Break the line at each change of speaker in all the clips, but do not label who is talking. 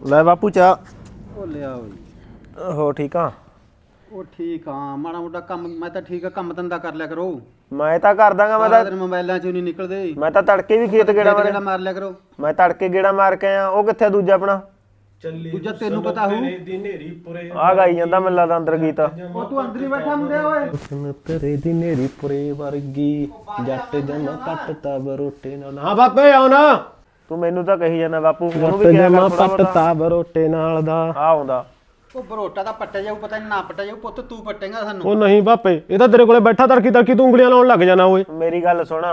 ਲੈ ਬਾਪੂ ਚਾ
ਉਹ ਲਿਆ ਬਈ
ਹੋ ਠੀਕ ਆ?
ਉਹ ਠੀਕ ਆ ਮਾੜਾ ਮੋਟਾ ਕੰਮ ਮੈਂ ਤਾਂ ਠੀਕ ਆ ਕੰਮ ਧੰਦਾ ਕਰ ਲਿਆ ਕਰੋ।
ਮੈਂ ਤਾਂ ਕਰ ਦਾਂਗਾ ਮੈਂ
ਸਾਰਾ
ਤਾਂ
ਦਿਨ ਮੋਬਾਈਲਾਂ 'ਚੋਂ ਨਹੀਂ ਨਿਕਲਦੇ।
ਮੈਂ ਤਾਂ ਤੜਕੇ ਵੀ ਖੇਤ ਗੇੜਾ ਮਾਰਿਆ।
ਮਾਰ ਲਿਆ ਕਰੋ।
ਮੈਂ ਤੜਕੇ ਗੇੜਾ ਮਾਰ ਕੇ ਆਇਆ ਉਹ ਕਿੱਥੇ ਆ ਦੂਜਾ ਆਪਣਾ?
ਦੂਜਾ ਤੈਨੂੰ ਪਤਾ ਹੋਊ।
ਆ ਗਾਈ ਜਾਂਦਾ ਮੈਨੂੰ ਲੱਗਦਾ ਅੰਦਰ ਗੀਤ।
ਉਹ ਤੂੰ ਅੰਦਰ ਹੀ ਬੈਠਾ ਮੁੰਡਿਆ ਓਏ।
ਉਸਨ ਤੇਰੇ ਦੀ ਨੇਰੀ ਪੁਰੇ ਵਰਗੀ ਜੱਟ ਜਮਾ ਪੱਟਤਾ ਬਰੋਟੇ ਨਾਲ।
ਹਾਂ ਬਾਬੇ ਆਉਣਾ
ਤੂੰ ਮੈਨੂੰ ਤਾਂ ਕਹੀ ਜਾਂਦਾ ਬਾਪੂ ਉਹਨੂੰ ਵੀ ਕਿਹਾ ਕਰ ਥੋੜ੍ਹਾ ਬਹੁਤਾ।
ਪੱਟਤਾ ਬਰੋਟੇ ਨਾਲ ਦਾ।
ਆ ਆਉਂਦਾ।
ਉਹ ਬਰੋਟਾ ਦਾ ਪੱਟਿਆ ਜਾਊ ਪਤਾ ਨਹੀਂ ਨਾ ਪੱਟਿਆ ਜਾਊ ਪੁੱਤ ਤੂੰ ਪੱਟੇਗਾ ਸਾਨੂੰ।
ਉਹ ਨਹੀਂ ਬਾਪੇ ਇਹ ਤਾਂ ਤੇਰੇ ਕੋਲੇ ਬੈਠਾ ਤੜਕੀ ਤੜਕੀ ਤੂੰ ਉਂਗਲੀਆਂ ਲਾਉਣ ਲੱਗ ਜਾਣਾ ਓਏ।
ਮੇਰੀ ਗੱਲ ਸੁਣ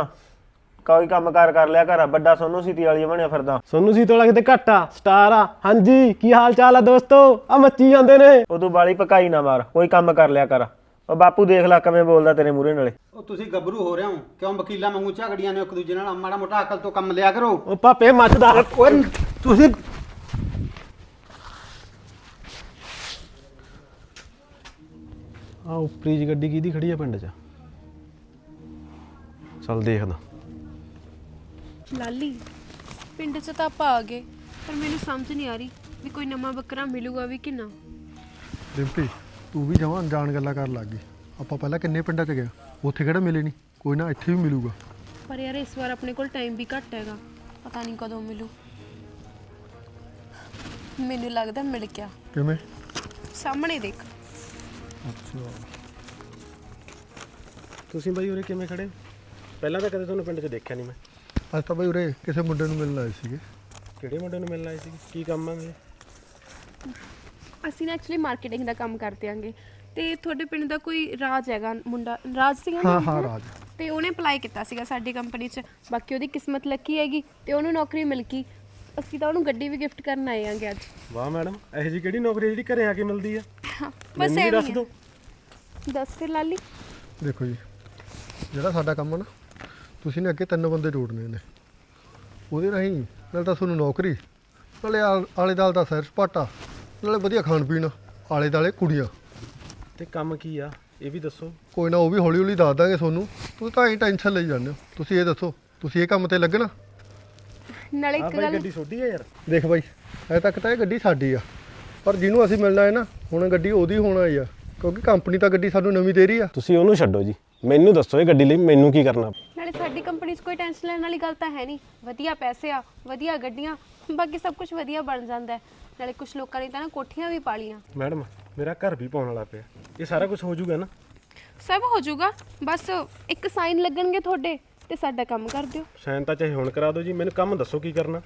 ਕੋਈ ਕੰਮ ਕਾਰ ਕਰ ਲਿਆ ਘਰ ਵੱਡਾ ਸੋਨੂ ਸੀਤੀ ਵਾਲੀ ਬਣਿਆ ਫਿਰਦਾ।
ਸੋਨੂੰ ਸੀ ਤੋਲਾ ਕਿਤੇ ਘੱਟ ਆ ਸਟਾਰ ਆ। ਹਾਂਜੀ ਕੀ ਹਾਲ ਚਾਲ ਆ ਦੋਸਤੋ? ਆ ਮੱਚੀ ਜਾਂਦੇ ਨੇ।
ਉਦੋਂ ਬਾਲੀ ਪਕਾਈ ਨਾ ਮਾਰ ਕੋਈ ਕੰਮ ਕਰ ਲਿਆ ਕਰ। ਉਹ ਬਾਪੂ ਦੇਖ ਲੈ ਕਿਵੇਂ ਬੋਲਦਾ ਤੇਰੇ ਮੂਹਰੇ ਨਾਲੇ।
ਉਹ ਤੁਸੀਂ ਗੱਭਰੂ ਹੋ ਰਹੇ ਹੋ ਕਿਉਂ ਵਕੀਲਾਂ ਵਾਂਗੂ ਝਗੜੀਆਂ ਨੇ ਇੱਕ ਦੂਜੇ ਨਾਲ? ਮਾੜਾ ਮੋਟਾ ਅਕਲ ਤੋਂ ਕੰਮ ਲਿਆ ਕਰੋ।
ਉਹ ਪਾਪੇ ਮੱਚਦਾ
ਓਏ ਤੁਸੀਂ
ਆ ਉਪਰੀ ਜੀ ਗੱਡੀ ਕਿਹਦੀ ਖੜੀ ਆ ਪਿੰਡ 'ਚ? ਚੱਲ ਦੇਖਦਾ।
ਲਾਲੀ ਪਿੰਡ 'ਚ ਤਾਂ ਆਪਾਂ ਆ ਗਏ ਪਰ ਮੈਨੂੰ ਸਮਝ ਨਹੀਂ ਆ ਰਹੀ ਵੀ ਕੋਈ ਨਵਾਂ ਬੱਕਰਾ ਮਿਲੂਗਾ ਵੀ ਕਿ ਨਾ।
ਰਿੰਪੀ ਤੂੰ ਵੀ ਜਮਾਂ ਅਣਜਾਣ ਗੱਲਾਂ ਕਰਨ ਲੱਗ ਗਈ। ਆਪਾਂ ਪਹਿਲਾਂ ਕਿੰਨੇ ਪਿੰਡਾਂ 'ਚ ਗਏ? ਉੱਥੇ ਕਿਹੜਾ ਮਿਲੇ ਨਹੀਂ? ਕੋਈ ਨਾ ਇੱਥੇ ਵੀ ਮਿਲੂਗਾ।
ਪਰ ਯਾਰ ਇਸ ਵਾਰ ਆਪਣੇ ਕੋਲ ਟਾਈਮ ਵੀ ਘੱਟ ਹੈਗਾ। ਪਤਾ ਨਹੀਂ ਕਦੋਂ ਮਿਲੂ। ਮੈਨੂੰ ਲੱਗਦਾ ਮਿਲ ਗਿਆ।
ਕਿਵੇਂ?
ਸਾਹਮਣੇ ਦੇਖ।
ਤੁਸੀਂ ਬਾਈ ਉਰੇ ਕਿਵੇਂ ਖੜੇ? ਪਹਿਲਾਂ ਤਾਂ ਕਦੇ ਤੁਹਾਨੂੰ ਪਿੰਡ 'ਚ ਦੇਖਿਆ ਨਹੀਂ ਮੈਂ।
ਅੱਜ ਤਾਂ ਬਈ ਉਰੇ ਕਿਸੇ ਮੁੰਡੇ ਨੂੰ ਮਿਲਣ ਆਏ ਸੀਗੇ।
ਕਿਹੜੇ ਮੁੰਡੇ ਨੂੰ ਮਿਲਣ ਆਏ ਸੀ ਕੀ ਕੰਮ ਆ ਮੇਰੇ
ਅਸੀਂ ਨਾ ਐਕਚੁਅਲੀ ਮਾਰਕੀਟਿੰਗ ਦਾ ਕੰਮ ਕਰਦੇ ਆਂਗੇ ਤੇ ਤੁਹਾਡੇ ਪਿੰਡ ਦਾ ਕੋਈ ਰਾਜ ਹੈਗਾ ਮੁੰਡਾ ਰਾਜ ਨਾ
ਹਾਂ ਹਾਂ? ਰਾਜ।
ਤੇ ਉਹਨੇ ਅਪਲਾਈ ਕੀਤਾ ਸੀਗਾ ਸਾਡੀ ਕੰਪਨੀ 'ਚ। ਬਾਕੀ ਉਹਦੀ ਕਿਸਮਤ ਲੱਕੀ ਹੈਗੀ ਤੇ ਉਹਨੂੰ ਨੌਕਰੀ ਮਿਲ ਗਈ। ਅਸੀਂ ਤਾਂ ਉਹਨੂੰ ਗੱਡੀ ਵੀ ਗਿਫਟ ਕਰਨ ਆਏ ਆਂਗੇ ਅੱਜ।
ਵਾਹ ਮੈਡਮ ਇਹੋ ਜੀ ਕਿਹੜੀ ਨੌਕਰੀ ਜਿਹੜੀ ਘਰੇ ਆ ਕੇ ਮਿਲਦੀ ਆ?
ਹਾਂ, ਬਸ
ਮੈਨੂੰ ਵੀ
ਐਵੇਂ
ਦੱਸ
ਹੀ ਆ।
ਦਿਓ।
ਦੱਸ ਫਿਰ ਲਾਲੀ।
ਦੇਖੋ ਜੀ ਜਿਹੜਾ ਸਾਡਾ ਕੰਮ ਹੈ ਨਾ ਤੁਸੀਂ ਨੇ ਅੱਗੇ ਤਿੰਨ ਬੰਦੇ ਜੋੜਨੇ ਨੇ। ਉਹਦੇ ਰਾਹੀਂ ਨਾਲ ਤਾਂ ਤੁਹਾਨੂੰ ਨੌਕਰੀ ਨਾਲੇ ਆਲ- ਆਲੇ ਦਾਲ ਦਾ ਸੈਰ ਸਪਾਟਾ। ਨਾਲੇ ਵਧੀਆ ਖਾਣ ਪੀਣ ਆਲੇ ਦਾਲੇ ਕੁੜੀਆਂ।
ਤੇ ਕੰਮ ਕੀ ਆ? ਇਹ ਵੀ ਦੱਸੋ।
ਕੋਈ ਨਾ ਉਹ ਵੀ ਹੌਲੀ ਹੌਲੀ ਦੱਸ ਦਾਂਗੇ ਤੁਹਾਨੂੰ। ਤੁਸੀਂ ਤਾਂ ਐਂ ਟੈਨਸ਼ਨ ਲਈ ਜਾਂਦੇ ਹੋ। ਤੁਸੀਂ ਇਹ ਦੱਸੋ ਤੁਸੀਂ ਇਹ ਕੰਮ ਤੇ ਲੱਗਣਾ
ਨਾਲੇ
ਆ
ਇੱਕ
ਬਾਈ
ਗੱਲ
ਗੱਡੀ ਛੋਟੀ ਆ ਯਾਰ।
ਦੇਖ ਬਾਈ ਅਜੇ ਤੱਕ ਤਾਂ ਇਹ ਗੱਡੀ ਸਾਡੀ ਆ। ਪਰ ਜਿਹਨੂੰ ਅਸੀਂ ਮਿਲਣਾ ਹੈ ਨਾ ਹੁਣ ਗੱਡੀ ਉਹਦੀ ਹੋਣਾ ਹੀ ਆ। ਕਿਉਂਕਿ ਕੰਪਨੀ ਤਾਂ ਗੱਡੀ ਸਾਨੂੰ ਨਵੀਂ ਦੇ ਰਹੀ ਆ।
ਤੁਸੀਂ ਉਹਨੂੰ ਛੱਡੋ ਜੀ। ਮੈਨੂੰ ਦੱਸੋ ਇਹ ਗੱਡੀ ਲਈ ਮੈਨੂੰ ਕੀ ਕਰਨਾ।
ਨਾਲੇ ਸਾਡੀ ਕੰਪਨੀ 'ਚ ਕੋਈ ਟੈਨਸ਼ਨ ਲੈਣ ਵਾਲੀ ਗੱਲ ਤਾਂ ਹੈ ਨਹੀਂ। ਵਧੀਆ ਪੈਸੇ ਆ ਵਧੀਆ ਗੱਡੀਆਂ ਬਾਕੀ ਸਭ ਕੁਝ ਵਧੀਆ ਬਣ ਜਾਂਦਾ ਹੈ। ਨਾਲੇ ਕੁਝ ਲੋਕਾਂ ਨੇ ਤਾਂ ਨਾ ਕੋਠੀਆਂ ਵੀ ਪਾ ਲੀਆਂ
ਮੈਡਮ ਮੇਰਾ ਘਰ ਵੀ ਪਾਉਣ ਵਾਲਾ ਪਿਆ। ਇਹ ਸਾਰਾ ਕੁਝ ਹੋ ਜਾਊਗਾ ਨਾ?
ਸਭ ਹੋ ਜਾਊਗਾ। ਬਸ ਇੱਕ ਸਾਈਨ ਲੱਗਣਗੇ ਤੁਹਾਡੇ ਤੇ ਸਾਡਾ ਕੰਮ ਕਰ ਦਿਓ।
ਸਾਈਨ ਤਾਂ ਚਾਹੇ ਹੁਣ ਕਰਾ ਦਿਓ ਜੀ ਮੈਨੂੰ ਕੰਮ ਦੱਸੋ ਕੀ ਕਰਨਾ।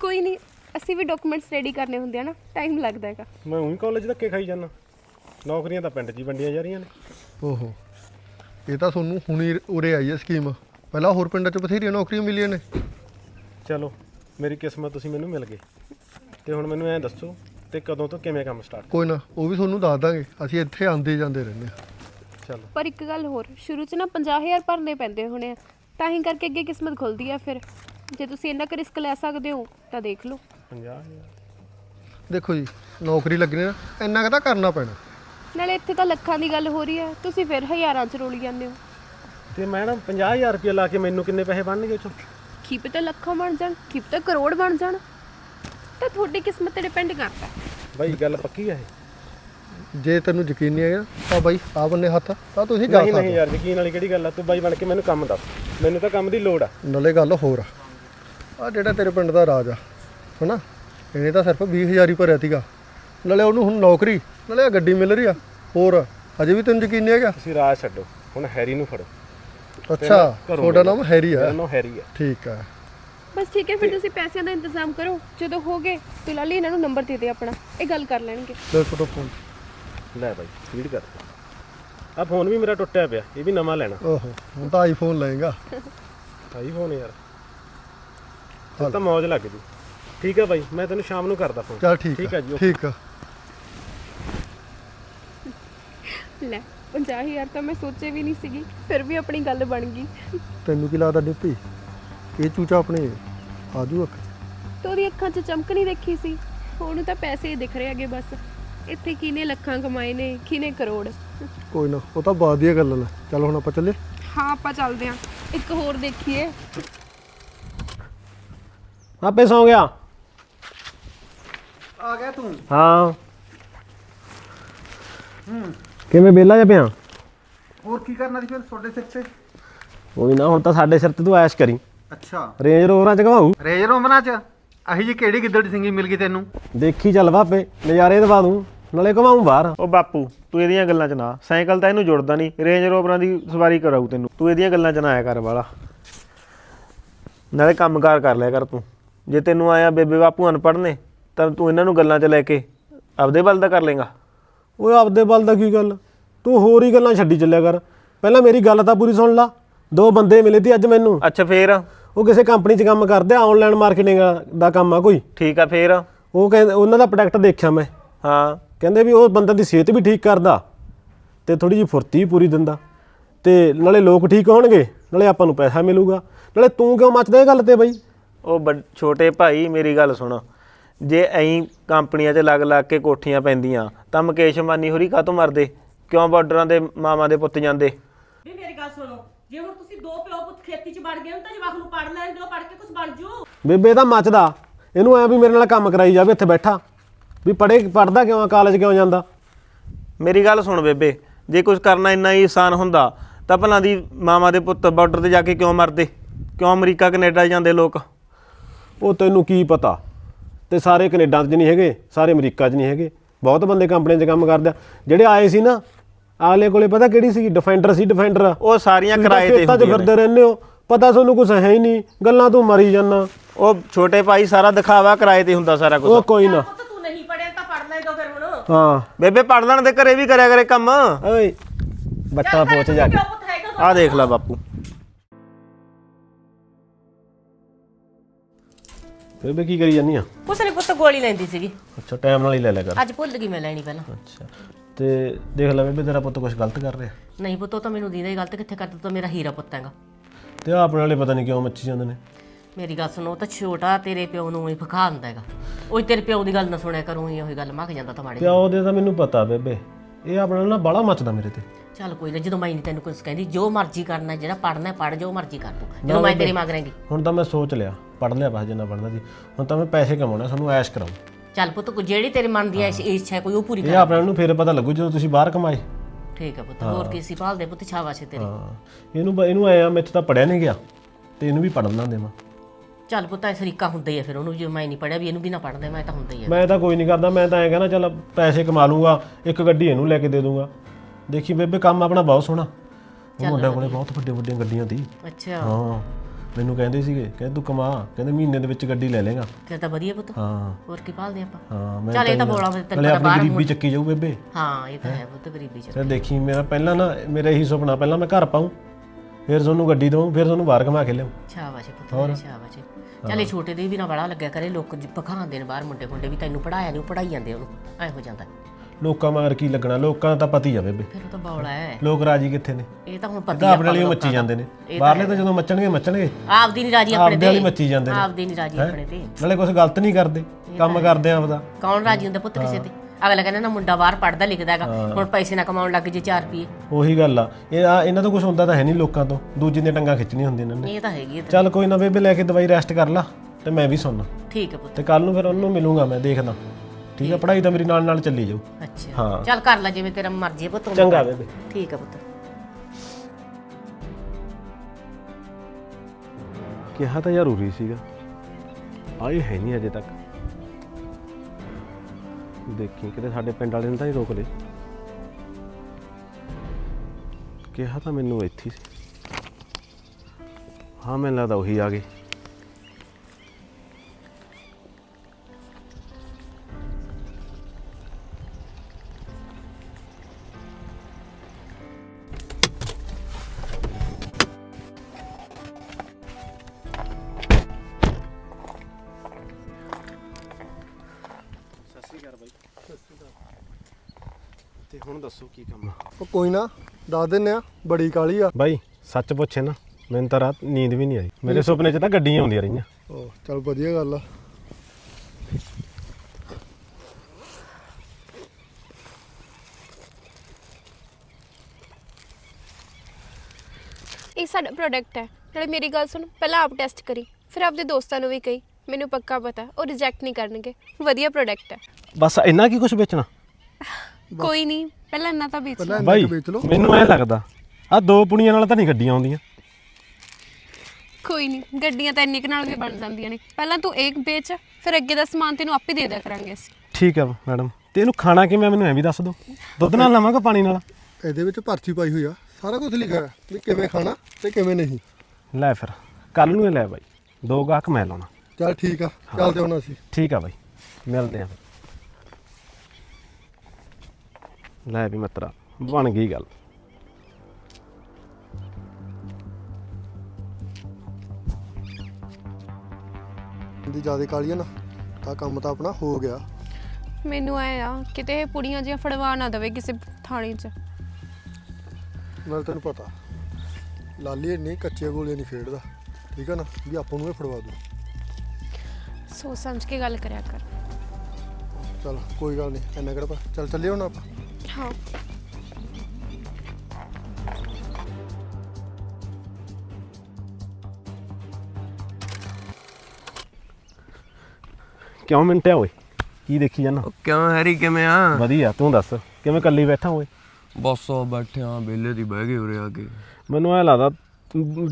ਕੋਈ ਨਹੀਂ ਅਸੀਂ ਵੀ ਡਾਕੂਮੈਂਟਸ ਰੈਡੀ ਕਰਨੇ ਹੁੰਦੇ ਆ ਨਾ ਟਾਈਮ ਲੱਗਦਾ ਹੈਗਾ।
ਮੈਂ ਉਹੀ ਕਾਲਜ ਧੱਕੇ ਖਾਈ ਜਾਂਦਾ। ਨੌਕਰੀਆਂ ਤਾਂ ਪਿੰਡ 'ਚ ਹੀ ਵੰਡੀਆਂ ਜਾ ਰਹੀਆਂ ਨੇ।
ਓਹੋ। ਇਹ ਤਾਂ ਤੁਹਾਨੂੰ ਹੁਣੀ ਉਰੇ ਆਈ ਹੈ ਸਕੀਮ ਪਹਿਲਾਂ ਹੋਰ ਪਿੰਡਾਂ 'ਚ ਬਥੇਰੀਆਂ ਨੌਕਰੀਆਂ ਮਿਲੀਆਂ ਨੇ।
ਚਲੋ ਮੇਰੀ ਕਿਸਮਤ ਤੁਸੀਂ ਮੈਨੂੰ ਮਿਲ ਗਏ। ਤੇ ਹੁਣ ਮੈਨੂੰ ਐਂ ਦੱਸੋ ਤੇ ਕਦੋਂ ਤੋਂ ਕਿਵੇਂ ਕੰਮ ਸਟਾਰਟ
ਕੋਈ ਨਾ ਉਹ ਵੀ ਤੁਹਾਨੂੰ ਦੱਸ ਦਾਂਗੇ। ਅਸੀਂ ਇੱਥੇ ਆਂਦੇ ਜਾਂਦੇ ਰਹਿੰਦੇ ਹਾਂ।
ਚਲੋ।
ਪਰ ਇੱਕ ਗੱਲ ਹੋਰ ਸ਼ੁਰੂ 'ਚ ਨਾ 50000 ਭਰਨੇ ਪੈਂਦੇ ਹੋਣੇ ਆ। ਤਾਂ ਹੀ ਕਰਕੇ ਅੱਗੇ ਕਿਸਮਤ ਖੁੱਲਦੀ ਆ ਫਿਰ। ਜੇ ਤੁਸੀਂ ਇੰਨਾ ਕੁ ਰਿਸਕ ਲੈ ਸਕਦੇ ਹੋ ਤਾਂ ਦੇਖ ਲਓ।
50000
ਦੇਖੋ ਜੀ ਨੌਕਰੀ ਲੱਗਣੀ ਨਾ ਇੰਨਾ ਕੁ ਤਾਂ ਕਰਨਾ ਪੈਣਾ।
ਨਾਲੇ ਇੱਥੇ ਤਾਂ ਲੱਖਾਂ ਦੀ ਗੱਲ ਹੋ ਰਹੀ ਹੈ ਤੁਸੀਂ ਫਿਰ ਹਜ਼ਾਰਾਂ 'ਚ ਰੋਲੀ ਜਾਂਦੇ ਹੋ।
ਤੇ ਮੈਡਮ 50000 ਰੁਪਏ ਲਾ ਕੇ ਮੈਨੂੰ ਕਿੰਨੇ ਪੈਸੇ ਬਣਨਗੇ ਉਚੋਂ
ਕੀ ਪਤਾ ਲੱਖਾਂ ਬਣ ਜਾਣ ਕੀ ਪਤਾ ਕਰੋੜ ਬਣ ਜਾਣ। ਤਾਂ ਤੁਹਾਡੀ ਕਿਸਮਤ ਤੇ ਡਿਪੈਂਡ ਕਰਦਾ।
ਬਾਈ ਗੱਲ ਪੱਕੀ ਆ ਇਹ?
ਜੇ ਤੈਨੂੰ ਯਕੀਨ ਨਹੀਂ ਹੈਗਾ ਤਾਂ ਬਾਈ ਆ ਬੰਨੇ ਹੱਥ ਤਾਂ ਤੁਸੀਂ ਜਾ
ਨਹੀਂ ਨਹੀਂ
ਸਕਦੇ
ਯਾਰ ਯਕੀਨ ਵਾਲੀ ਕਿਹੜੀ ਗੱਲ ਆ? ਤੂੰ ਬਾਈ ਬਣ ਕੇ ਮੈਨੂੰ ਕੰਮ ਦੱਸ। ਮੈਨੂੰ ਤਾਂ ਕੰਮ ਦੀ ਲੋੜ ਆ।
ਹੋ। ਨਾਲੇ ਗੱਲ ਹੋਰ ਆ। ਆ ਜਿਹੜਾ ਤੇਰੇ ਪਿੰਡ ਦਾ ਰਾਜ ਆ ਹਨਾ? ਇਹਨੇ ਤਾਂ ਸਿਰਫ 20000 ਹੀ ਭਰਿਆ ਸੀਗਾ। ਨਾਲੇ ਉਹਨੂੰ ਹੁਣ ਨੌਕਰੀ ਨਾਲੇ ਆ ਗੱਡੀ ਮਿਲ ਰਹੀ ਆ ਹੋਰ ਅਜੇ ਵੀ ਤੈਨੂੰ ਯਕੀਨ ਨਹੀਂ ਹੈਗਾ?
ਤੁਸੀਂ ਰਾਜ ਛੱਡੋ ਹੁਣ ਹੈਰੀ ਨੂੰ ਫੜੋ।
ਅੱਛਾ
ਘਰੋਂ
ਤੁਹਾਡਾ ਨਾਮ ਹੈਰੀ ਆ।
ਨਾਮ ਹੈਰੀ ਆ।
ਠੀਕ ਆ।
ਬਸ ਠੀਕ ਹੈ ਫਿਰ ਤੁਸੀਂ ਪੈਸਿਆਂ ਦਾ ਇੰਤਜ਼ਾਮ ਕਰੋ। ਜਦੋਂ ਹੋਗੇ ਤੇ ਲਾਲੀ ਇਹਨਾਂ ਨੂੰ ਨੰਬਰ ਦੇ ਦੇ ਆਪਣਾ। ਇਹ ਗੱਲ ਕਰ ਲੈਣਗੇ।
ਲੈ ਫੋਟੋ ਫੋਨ।
ਲੈ ਬਾਈ ਫੀਡ ਕਰ ਆ ਫੋਨ ਵੀ ਮੇਰਾ ਟੁੱਟਿਆ ਪਿਆ ਇਹ ਵੀ ਨਵਾਂ ਲੈਣਾ।
ਓਹੋ ਹੁਣ ਤਾਂ ਆਈਫੋਨ ਲਏਗਾ।
ਆਈਫੋਨ ਯਾਰ। ਫਿਰ ਤਾਂ ਮੌਜ ਲੱਗ ਜੂ ਠੀਕ ਆ ਬਾਈ ਮੈਂ ਤੈਨੂੰ ਸ਼ਾਮ ਨੂੰ ਕਰਦਾ ਫੋਨ
ਚੱਲ ਠੀਕ
ਠੀਕ
ਆ
ਆ ਜੀ, ਓਕੇ।
ਠੀਕ ਆ।
ਲੈ 50000 ਤਾਂ ਮੈਂ ਸੋਚੇ ਵੀ ਨਹੀਂ ਸੀਗੀ ਫਿਰ ਵੀ ਆਪਣੀ ਗੱਲ ਬਣ ਗਈ।
ਤੈਨੂੰ ਕੀ ਲੱਗਦਾ ਡਿੱਪੀ ਇਹ ਚੂਚਾ ਆਪਣੇ ਆਜੂ ਅੱਖ
ਤੇ ਉਹਦੀ ਅੱਖਾਂ 'ਚ ਚਮਕ ਨਹੀਂ ਦੇਖੀ ਸੀ? ਉਹਨੂੰ ਤਾਂ ਪੈਸੇ ਹੀ ਦਿਖ ਰਹੇ ਹੈਗੇ ਬਸ। ਇੱਥੇ ਕਿਹਨੇ ਲੱਖਾਂ ਕਮਾਏ ਨੇ ਕਿਹਨੇ ਕਰੋੜ?
ਕੋਈ ਨਾ ਉਹ ਤਾਂ ਬਾਅਦ ਦੀਆਂ ਗੱਲਾਂ ਨੇ। ਚੱਲ ਹੁਣ ਆਪਾਂ ਚੱਲੇ।
ਹਾਂ ਆਪਾਂ ਚੱਲਦੇ ਆਂ ਇੱਕ ਹੋਰ ਦੇਖੀਏ।
ਆਪੇ ਸੌ ਗਿਆ।
ਆ ਗਿਆ ਤੂੰ?
ਹਾਂ। ਕਿਵੇਂ ਬੇਲਾ ਜਾ ਪਿਆ?
ਹੋਰ ਕੀ ਕਰਨਾ ਸੀ ਫਿਰ ਤੁਹਾਡੇ ਸਿਰ ਤੇ?
ਕੋਈ ਨਾ ਹੁਣ ਤਾਂ ਸਾਡੇ ਸਿਰ ਤੇ ਤੂੰ ਐਸ਼ ਕਰੀ।
ਅੱਛਾ।
ਰੇਂਜ ਰੋਵਰਾਂ ਚ ਘਵਾਉ
ਰੇਜ ਰੋਮਨਾ ਚ? ਅਹੀ ਜੀ ਕਿਹੜੀ ਗਿੱਦੜ ਸਿੰਗੀ ਮਿਲ ਗਈ ਤੈਨੂੰ?
ਦੇਖੀ ਚੱਲ ਬਾਪੇ ਨਜ਼ਾਰੇ ਦਵਾ ਦੂੰ ਨਾਲੇ ਘਵਾਉਂ ਬਾਹਰ।
ਉਹ ਬਾਪੂ ਤੂੰ ਇਹਦੀਆਂ ਗੱਲਾਂ 'ਚ ਨਾ ਸਾਈਕਲ ਤਾਂ ਇਹਨੂੰ ਜੁੜਦਾ ਨਹੀਂ ਰੇਂਜ ਰੋਵਰਾਂ ਦੀ ਸਵਾਰੀ ਕਰਾਊ ਤੈਨੂੰ। ਤੂੰ ਇਹਦੀਆਂ ਗੱਲਾਂ 'ਚ ਨਾ ਆਇਆ ਕਰ ਵਾਲਾ। ਨਾਲੇ ਕੰਮਕਾਰ ਕਰ ਲਿਆ ਕਰ ਤੂੰ। ਜੇ ਤੈਨੂੰ ਆਇਆ ਬੇਬੇ ਬਾਪੂ ਅਨਪੜ੍ਹ ਨੇ ਤਾਂ ਤੂੰ ਇਹਨਾਂ ਨੂੰ ਗੱਲਾਂ 'ਚ ਲੈ ਕੇ ਆਪਦੇ ਵੱਲ ਦਾ ਕਰ ਲੇਗਾ
ਓਏ ਆਪਦੇ ਬਲ ਦਾ ਕੀ ਗੱਲ? ਤੂੰ ਹੋਰ ਹੀ ਗੱਲਾਂ ਛੱਡੀ ਚੱਲਿਆ ਕਰ। ਪਹਿਲਾਂ ਮੇਰੀ ਗੱਲ ਤਾਂ ਪੂਰੀ ਸੁਣ ਲਾ। ਦੋ ਬੰਦੇ ਮਿਲੇ ਤੀ ਅੱਜ ਮੈਨੂੰ।
ਅੱਛਾ ਫੇਰ?
ਉਹ ਕਿਸੇ ਕੰਪਨੀ 'ਚ ਕੰਮ ਕਰਦੇ ਆ ਆਨਲਾਈਨ ਮਾਰਕੀਟਿੰਗ ਦਾ ਕੰਮ ਆ ਕੋਈ।
ਠੀਕ ਆ ਫੇਰ?
ਉਹ ਕਹਿੰਦੇ ਉਹਨਾਂ ਦਾ ਪ੍ਰੋਡਕਟ ਦੇਖਿਆ ਮੈਂ।
ਹਾਂ।
ਕਹਿੰਦੇ ਵੀ ਉਹ ਬੰਦੇ ਦੀ ਸਿਹਤ ਵੀ ਠੀਕ ਕਰਦਾ ਤੇ ਥੋੜੀ ਜਿਹੀ ਫੁਰਤੀ ਵੀ ਪੂਰੀ ਦਿੰਦਾ ਤੇ ਨਾਲੇ ਲੋਕ ਠੀਕ ਹੋਣਗੇ ਨਾਲੇ ਆਪਾਂ ਨੂੰ ਪੈਸਾ ਮਿਲੂਗਾ। ਨਾਲੇ ਤੂੰ ਕਿਉਂ ਮੱਚਦਾ ਇਹ ਗੱਲ ਤੇ ਬਈ?
ਉਹ ਵੱਡ- ਛੋਟੇ ਭਾਈ ਮੇਰੀ ਗੱਲ ਸੁਣ। ਜੇ ਐਂ ਕੰਪਨੀਆਂ 'ਚ ਲੱਗ ਲੱਗ ਕੇ ਕੋਠੀਆਂ ਪੈਂਦੀਆਂ ਤਾਂ ਮੁਕੇਸ਼ ਅੰਬਾਨੀ ਹੋਰੀ ਕਾਹਤੋਂ ਮਰਦੇ? ਕਿਉਂ ਬਾਰਡਰਾਂ ਦੇ ਮਾਮਾ ਦੇ ਪੁੱਤ ਜਾਂਦੇ?
ਵੀ ਮੇਰੀ ਗੱਲ ਸੁਣੋ ਜੇ ਹੁਣ ਤੁਸੀਂ ਦੋ ਪਿਓ ਪੁੱਤ ਖੇਤੀ 'ਚ ਵੜ ਗਏ ਹੋ ਤਾਂ ਜਵਾਕ ਨੂੰ ਪੜ ਲੈਣ ਦਿਓ ਪੜ ਕੇ ਕੁਝ ਬਣ ਜੂ
ਬੇਬੇ ਤਾਂ ਮੱਚਦਾ। ਇਹਨੂੰ ਐ ਵੀ ਮੇਰੇ ਨਾਲ ਕੰਮ ਕਰਾਈ ਜਾਵੇ ਇੱਥੇ ਬੈਠਾ। ਵੀ ਪੜੇ ਪੜਦਾ ਕਿਉਂ ਆ ਕਾਲਜ ਕਿਉਂ ਜਾਂਦਾ?
ਮੇਰੀ ਗੱਲ ਸੁਣ ਬੇਬੇ ਜੇ ਕੁਝ ਕਰਨਾ ਇੰਨਾ ਹੀ ਆਸਾਨ ਹੁੰਦਾ ਤਾਂ ਭਲਾਂ ਦੀ ਮਾਮਾ ਦੇ ਪੁੱਤ ਬਾਰਡਰ ਤੇ ਜਾ ਕੇ ਕਿਉਂ ਮਰਦੇ? ਕਿਉਂ ਅਮਰੀਕਾ ਕੈਨੇਡਾ ਜਾਂਦੇ ਲੋਕ?
ਉਹ ਤੈਨੂੰ ਕੀ ਪਤਾ? ਤੇ ਸਾਰੇ ਕੈਨੇਡਾ 'ਚ ਨਹੀਂ ਹੈਗੇ ਸਾਰੇ ਅਮਰੀਕਾ 'ਚ ਨਹੀਂ ਹੈਗੇ। ਬਹੁਤ ਬੰਦੇ ਕੰਪਨੀਆਂ 'ਚ ਕੰਮ ਕਰਦੇ ਆ। ਜਿਹੜੇ ਆਏ ਸੀ ਨਾ ਆਲੇ ਕੋਲੇ ਪਤਾ ਕਿਹੜੀ ਸੀ ਡਿਫੈਂਡਰ ਸੀ ਡਿਫੈਂਡਰ
ਉਹ ਸਾਰੀਆਂ ਕਿਰਾਏ ਤੇ
ਖੇਤਾਂ 'ਚ ਫਿਰਦੇ
ਨੇ।
ਰਹਿੰਦੇ ਹੋ। ਪਤਾ ਤੁਹਾਨੂੰ ਕੁਝ ਹੈ ਹੀ ਨਹੀਂ। ਗੱਲਾਂ ਤੂੰ ਮਰੀ ਜਾਂਦਾ।
ਉਹ ਛੋਟੇ ਭਾਈ ਸਾਰਾ ਦਿਖਾਵਾ ਕਿਰਾਏ ਤੇ ਹੁੰਦਾ ਸਾਰਾ ਕੁਝ
ਉਹ ਕੋਈ ਨਾ।
ਪੁੱਤ ਤੂੰ ਨਹੀਂ ਪੜਿਆ ਤਾਂ ਪੜ ਲੈ ਦੋ ਫਿਰ ਹੁਣ।
ਹਾਂ।
ਬੇਬੇ ਪੜ ਲੈਣ ਦੇ ਘਰੇ ਵੀ ਕਰਿਆ ਕਰੇ ਕੰਮ।
ਓਏ। ਬੱਟਾ ਪੋਚ ਜਾ ਕੇ।
ਪਿਓ ਪੁੱਤ ਹੈਗਾ
ਆਹ ਦੇਖ ਲੈ ਬਾਪੂ।
ਬੇਬੇ ਕੀ ਕਰੀ ਜਾਂਦੀ ਆ?
ਕੁਛ ਨਹੀਂ ਪੁੱਤ ਗੋਲੀ ਲੈਂਦੀ ਸੀਗੀ।
ਅੱਛਾ ਟਾਈਮ ਨਾਲ ਹੀ ਲੈ ਲਿਆ ਕਰ।
ਅੱਜ ਭੁੱਲ ਗਈ ਮੈਂ ਲੈਣੀ ਪਹਿਲਾਂ।
ਅੱਛਾ। ਤੇ ਦੇਖ ਲੈ ਬੇਬੇ ਤੇਰਾ ਪੁੱਤ ਕੁਝ ਗਲਤ ਕਰ ਰਿਹਾ।
ਨਹੀਂ ਪੁੱਤ ਉਹ ਤਾਂ ਮੈਨੂੰ ਦੀਦਾ ਹੀ ਗਲਤ ਕਿੱਥੇ ਕਰਦਾ ਤਾਂ ਮੇਰਾ ਹੀਰਾ ਪੁੱਤ ਹੈਗਾ।
ਤੇ ਆਹ ਆਪਣੇ ਵਾਲੇ ਪਤਾ ਨਹੀਂ ਕਿਉਂ ਮੱਚੀ ਜਾਂਦੇ ਨੇ।
ਮੇਰੀ ਗੱਲ ਸੁਣੋ ਉਹ ਤਾਂ ਛੋਟਾ ਤੇਰੇ ਪਿਓ ਨੂੰ ਹੀ ਫਖਾ ਹੁੰਦਾ ਹੈਗਾ। ਉਹ ਤੇਰੇ ਪਿਓ ਦੀ ਗੱਲ ਨਾ ਸੁਣਿਆ ਕਰੂੰ ਹੀ ਉਹੀ ਗੱਲ ਮੱਕ ਜਾਂਦਾ ਤਾਂ ਮਾੜੇ
ਤੇ ਉਹਦੇ ਤਾਂ ਮੈਨੂੰ ਪਤਾ ਬੇਬੇ ਇਹ ਆਪਣੇ ਨਾਲ ਨਾ ਬਾਲਾ ਮੱਚਦਾ ਮੇਰੇ ਤੇ।
ਚੱਲ ਕੋਈ ਨਾ ਜਦੋਂ ਮੈਂ ਨਹੀਂ ਤੈਨੂੰ ਕੁਝ ਕਹਿੰਦੀ ਜੋ ਮਰਜ਼ੀ ਕਰਨਾ ਜਿਹੜਾ ਪੜਨਾ ਪੜ ਜੋ ਮਰਜ਼ੀ ਕਰ ਤੂੰ। ਜਦੋਂ ਮੈਂ ਤੇਰੇ ਮਗਰ ਹੈਗੀ
ਹੁਣ ਤਾਂ ਮੈਂ ਸੋਚ ਲਿਆ ਪੜ ਲਿਆ ਬਸ ਜਿੰਨਾ ਪੜਨਾ ਸੀ। ਹੁਣ ਤਾਂ ਮੈਂ ਪੈਸੇ ਕਮਾਉਣਾ ਸਾਨੂੰ ਐਸ਼ ਕਰਾਉ।
ਚੱਲ ਪੁੱਤ ਕੋਈ ਜਿਹੜੀ ਤੇਰੇ ਮਨ ਦੀ ਐਸ਼- ਇੱਛਾ ਹੈ ਕੋਈ ਉਹ ਪੂਰੀ
ਇਹ
ਕਰ।
ਆਪਣੇ ਨੂੰ ਫੇਰ ਪਤਾ ਲੱਗੂ ਜਦੋਂ ਤੁਸੀਂ ਬਾਹਰ ਕਮਾਏ।
ਠੀਕ ਹੈ ਪੁੱਤ ਹੋਰ ਕੀ ਸੀ ਭਾਲਦੇ ਪੁੱਤ ਛਾਵਾਸ਼ੇ ਤੇਰੀ।
ਹਾਂ। ਇਹਨੂੰ ਬ- ਇਹਨੂੰ ਆਇਆ ਮੈਥੋਂ ਤਾਂ ਪੜਿਆ ਨਹੀਂ ਗਿਆ ਤੇ ਇਹਨੂੰ ਵੀ ਪੜਨ ਨਾ ਦੇਵਾਂ।
ਚੱਲ ਪੁੱਤ ਐ ਸਰੀਕਾ ਹੁੰਦਾ ਹੀ ਆ ਫਿਰ ਉਹਨੂੰ ਜੇ ਮੈਂ ਨਹੀਂ ਪੜਿਆ ਵੀ ਇਹਨੂੰ ਵੀ ਨਾ ਪੜਦੇ ਮੈਂ ਤਾਂ ਹੁੰਦਾ ਹੀ ਆ।
ਮੈਂ ਤਾਂ ਕੋਈ ਨਹੀਂ ਕਰਦਾ ਮੈਂ ਤਾਂ ਐਂ ਕਹਿੰਦਾ ਚੱਲ ਪੈਸੇ ਕਮਾ ਲੂੰਗਾ ਇੱਕ ਗੱਡੀ ਇਹਨੂੰ ਲੈ ਕੇ ਦੇ ਦੂੰਗਾ। ਦੇਖੀ ਬੇਬੇ ਕੰਮ ਆਪਣਾ ਬਹੁਤ ਸੋਹਣਾ। ਉਹ ਮੁੰਡਿਆਂ ਕੋਲੇ ਬਹੁਤ ਵੱਡੀਆਂ ਵੱਡੀਆਂ ਗੱਡੀਆਂ ਸੀ
ਅੱਛਾ।
ਹਾਂ। ਮੈਨੂੰ ਕਹਿੰਦੇ ਸੀਗੇ ਕਹਿੰਦੇ ਤੂੰ ਕਮਾ ਕਹਿੰਦੇ ਮਹੀਨੇ ਦੇ ਵਿੱਚ ਗੱਡੀ ਲੈ ਲੇਗਾ
ਫਿਰ ਤਾਂ ਵਧੀਆ ਪੁੱਤ
ਹਾਂ।
ਹੋਰ ਕੀ ਭਾਲਦੇ ਆਪਾਂ?
ਹਾਂ ਮੈਂ
ਚੱਲ ਇਹ ਤਾਂ ਬੋਲਾ ਫਿਰ ਤੈਨੂੰ
ਨਾਲੇ
ਪਤਾ
ਆਪਣੀ
ਬਾਹਰ
ਗਰੀਬੀ ਚੱਕੀ ਜਾਊ ਬੇਬੇ।
ਹਾਂ ਇਹ ਤਾਂ ਹੈ? ਪੁੱਤ ਗਰੀਬੀ ਚ
ਫਿਰ ਦੇਖੀ ਮੇਰਾ ਪਹਿਲਾਂ ਨਾ ਮੇਰਾ ਇਹੀ ਸੁਪਨਾ ਪਹਿਲਾਂ ਮੈਂ ਘਰ ਪਾਉਂ ਫਿਰ ਤੁਹਾਨੂੰ ਗੱਡੀ ਦਵਾਂ ਫਿਰ ਤੁਹਾਨੂੰ ਬਾਹਰ ਘਮਾ ਕੇ ਲਿਆਉਂ
ਛਾਵਾਸ਼ੇ ਪੁੱਤ ਛਾਵਾਸ਼ੇ ਚੱਲ ਇਹ ਛੋਟੇ ਦੇ ਵੀ ਨਾ ਬੜਾ ਲੱਗਿਆ ਕਰੇ ਲੋਕ ਪਖਾਉਂਦੇ ਨੇ ਬਾਹਰ ਮੁੰਡੇ ਮੁੰਡੇ ਵੀ ਤੈਨੂੰ ਪੜਾਇਆ ਨਹੀਂ ਪੜਾਈ ਜਾਂਦੇ ਉਹਨੂੰ ਐ ਹੋ ਜਾਂਦਾ।
ਲੋਕਾਂ ਮਗਰ ਕੀ ਲੱਗਣਾ? ਲੋਕਾਂ ਦਾ ਤਾਂ ਪਤੀ ਆ ਬੇਬੇ।
ਫਿਰ ਉਹ ਤਾਂ ਬੌਲਾ ਹੈ।
ਲੋਕ ਰਾਜੀ ਕਿੱਥੇ ਨੇ?
ਇਹ ਤਾਂ ਹੁਣ ਪਤਾ
ਆਪਣੇ ਲਈ ਉਹ ਮੱਚੀ ਜਾਂਦੇ ਨੇ। ਬਾਹਰਲੇ ਤਾਂ ਜਦੋਂ ਮੱਚਣਗੇ ਮੱਚਣਗੇ।
ਆਪਦੀ ਨਹੀਂ ਰਾਜੀ ਆਪਣੇ
ਆਪਦੇ ਵਾਲੀ
ਤੇ।
ਮੱਚੀ ਜਾਂਦੇ ਨੇ।
ਆਪਦੀ ਨਹੀਂ ਰਾਜੀ ਆਪਣੇ ਤੇ।
ਨਾਲੇ ਕੁਝ ਗਲਤ ਨਹੀਂ ਕਰਦੇ। ਕੰਮ ਕਰਦੇ ਆਪਦਾ।
ਕੌਣ ਰਾਜੀ ਹੁੰਦਾ ਪੁੱਤ ਕਿਸੇ ਤੇ? ਅਗਲਾ ਕਹਿੰਦਾ ਨਾ ਮੁੰਡਾ ਬਾਹਰ ਪੜਦਾ ਲਿਖਦਾ ਹੈਗਾ। ਹੁਣ ਪੈਸੇ ਨਾ ਕਮਾਉਣ ਲੱਗ ਜੇ 4 ਰੁਪਏ।
ਉਹੀ ਗੱਲ ਆ। ਇਹ ਇਹਨਾਂ ਤੋਂ ਕੁਝ ਹੁੰਦਾ ਤਾਂ ਹੈ ਨਹੀਂ ਲੋਕਾਂ ਤੋਂ। ਦੂਜੇ ਦੀਆਂ ਟੰਗਾਂ ਖਿੱਚਣੀ ਹੁੰਦੀਆਂ ਇਹਨਾਂ। ਨੇ
ਇਹ ਤਾਂ ਹੈਗੀ ਹੈ
ਚੱਲ ਕੋਈ ਨਾ ਬੇਬੇ ਲੈ ਕੇ ਦਵਾਈ ਰੈਸਟ ਕਰ ਲਾ ਤੇ ਮੈਂ ਵੀ ਸੁਣਨਾ
ਠੀਕ ਹੈ ਪੁੱਤ।
ਤੇ ਕੱਲ ਨੂੰ ਫਿਰ ਉਹਨੂੰ ਮਿਲੂੰਗਾ ਮੈਂ ਦੇਖਦਾ। ਠੀਕ ਆ ਪੜ੍ਹਾਈ ਤਾਂ ਮੇਰੀ ਨਾਲ ਨਾਲ ਚੱਲੀ ਜਾਊ।
ਅੱਛਾ।
ਹਾਂ।
ਚੱਲ ਕਰ ਲੈ ਜਿਵੇਂ ਤੇਰਾ ਮਰਜ਼ੀ ਹੈ ਪੁੱਤ
ਚੰਗਾ। ਬੇਬੇ।
ਠੀਕ ਹੈ ਪੁੱਤ।
ਕਿਹਾ ਤਾਂ ਜ਼ਰੂਰੀ ਸੀਗਾ। ਆਏ ਹੈ ਨਹੀਂ ਅਜੇ ਤੱਕ। ਦੇਖੀ ਕਿਤੇ ਸਾਡੇ ਪਿੰਡ ਵਾਲੇ ਨੇ ਤਾਂ ਹੀ ਰੋਕ ਲਏ। ਕਿਹਾ ਤਾਂ ਮੈਨੂੰ ਇੱਥੇ ਹੀ ਸੀ। ਹਾਂ ਮੈਨੂੰ ਲੱਗਦਾ ਉਹੀ ਆ ਗਏ।
ਉਹ ਕੋਈ ਨਾ ਦੱਸ ਦਿੰਨੇ ਆ ਬੜੀ ਕਾਲੀ ਆ।
ਬਾਈ ਸੱਚ ਪੁੱਛੇ ਨਾ ਮੈਨੂੰ ਤਾਂ ਰਾਤ ਨੀਂਦ ਵੀ ਨਹੀਂ ਆਈ। ਮੇਰੇ ਸੁਪਨੇ 'ਚ ਤਾਂ ਗੱਡੀਆਂ ਆਉਂਦੀਆਂ ਰਹੀਆਂ।
ਉਹ ਚੱਲ ਵਧੀਆ ਗੱਲ ਆ।
ਇਹ ਸਾਡਾ ਪ੍ਰੋਡਕਟ ਹੈ। ਨਾਲੇ ਮੇਰੀ ਗੱਲ ਸੁਣ ਪਹਿਲਾਂ ਆਪ ਟੈਸਟ ਕਰੀ ਫਿਰ ਆਪਦੇ ਦੋਸਤਾਂ ਨੂੰ ਵੀ ਕਹੀ ਮੈਨੂੰ ਪੱਕਾ ਪਤਾ ਉਹ ਰਿਜੈਕਟ ਨਹੀਂ ਕਰਨਗੇ। ਵਧੀਆ ਪ੍ਰੋਡਕਟ ਹੈ।
ਬਸ ਇੰਨਾ ਕੀ ਕੁਝ ਵੇਚਣਾ?
ਕੋਈ ਨਹੀਂ ਪਹਿਲਾਂ ਇੰਨਾ ਤਾਂ ਵੇਚ
ਪਹਿਲਾਂ
ਬਾਈ
ਕੁ ਵੇਚ ਲਓ।
ਮੈਨੂੰ ਐ ਲੱਗਦਾ ਆ ਦੋ ਪੁਣੀਆਂ ਨਾਲ ਤਾਂ ਨਹੀਂ ਗੱਡੀਆਂ ਆਉਂਦੀਆਂ।
ਕੋਈ ਨਹੀਂ ਗੱਡੀਆਂ ਤਾਂ ਇੰਨੀ ਕੁ ਨਾਲ ਵੀ ਬਣ ਜਾਂਦੀਆਂ ਨੇ। ਪਹਿਲਾਂ ਤੂੰ ਇੱਕ ਵੇਚ ਫਿਰ ਅੱਗੇ ਦਾ ਸਮਾਨ ਤੈਨੂੰ ਆਪੇ ਦੇ ਦਿਆ ਕਰਾਂਗੇ ਅਸੀਂ।
ਠੀਕ ਆ ਮੈਡਮ ਤੇ ਇਹਨੂੰ ਖਾਣਾ ਕਿਵੇਂ ਮੈਨੂੰ ਐ ਵੀ ਦੱਸ ਦਿਓ। ਦੁੱਧ ਨਾਲ ਲਾਵਾਂਗਾ ਪਾਣੀ ਨਾਲ?
ਇਹਦੇ ਵਿੱਚ ਪਰਚੀ ਪਾਈ ਹੋਈ ਆ ਸਾਰਾ ਕੁਝ ਲਿਖਿਆ ਹੈ ਵੀ ਕਿਵੇਂ ਖਾਣਾ ਤੇ ਕਿਵੇਂ ਨਹੀਂ।
ਲੈ ਫਿਰ ਕੱਲ ਨੂੰ ਇਹ ਲੈ ਬਾਈ। ਦੋ ਗਾਹਕ ਮੈਂ ਲਾਉਣਾ।
ਚੱਲ ਠੀਕ ਆ ਚੱਲਦੇ ਹੁਣ ਅਸੀਂ।
ਠੀਕ ਆ ਬਾਈ ਮਿਲਦੇ ਆ। ਲੈ ਵੀ ਮਿੱਤਰਾ ਬਣ ਗਈ ਗੱਲ।
ਦੀ ਜ਼ਿਆਦਾ ਕਾਲੀ ਆ ਨਾ ਤਾਂ ਕੰਮ ਤਾਂ ਆਪਣਾ ਹੋ ਗਿਆ।
ਮੈਨੂੰ ਐ ਆ ਕਿਤੇ ਇਹ ਪੁੜੀਆਂ ਜਿਹੀਆਂ ਫੜਵਾ ਨਾ ਦਵੇ ਕਿਸੇ ਥਾਣੇ 'ਚ।
ਨਾਲ ਤੈਨੂੰ ਪਤਾ ਲਾਲੀ ਇੰਨੀ ਕੱਚੇ ਗੋਲੇ ਨਹੀਂ ਖੇਡਦਾ ਠੀਕ ਆ ਨਾ ਵੀ ਆਪਾਂ ਨੂੰ ਇਹ ਫੜਵਾ ਦੂ।
ਸੋਚ ਸਮਝ ਕੇ ਗੱਲ ਕਰਿਆ ਕਰ।
ਚੱਲ ਕੋਈ ਗੱਲ ਨਹੀਂ ਇੰਨਾ ਕਿਹੜਾ ਪਾ ਚੱਲ ਚੱਲੀਏ ਹੁਣ ਆਪਾਂ।
ਹਾਂ।
ਕਿਉਂ ਮਿੰਟਿਆ ਓਏ? ਕੀ ਦੇਖੀ ਜਾਨਾ?
ਉਹ ਕਿਉਂ ਹੈਰੀ ਕਿਵੇਂ ਆ?
ਵਧੀਆ ਤੂੰ ਦੱਸ ਕਿਵੇਂ ਕੱਲੀ ਬੈਠਾ ਓਏ?
ਬਸ ਆ ਬੈਠੇ ਆ ਵਿਹਲੇ ਦੀ ਬਹਿ ਗਏ ਉਰੇ ਆ ਕੇ।
ਮੈਨੂੰ ਐ ਲੱਗਦਾ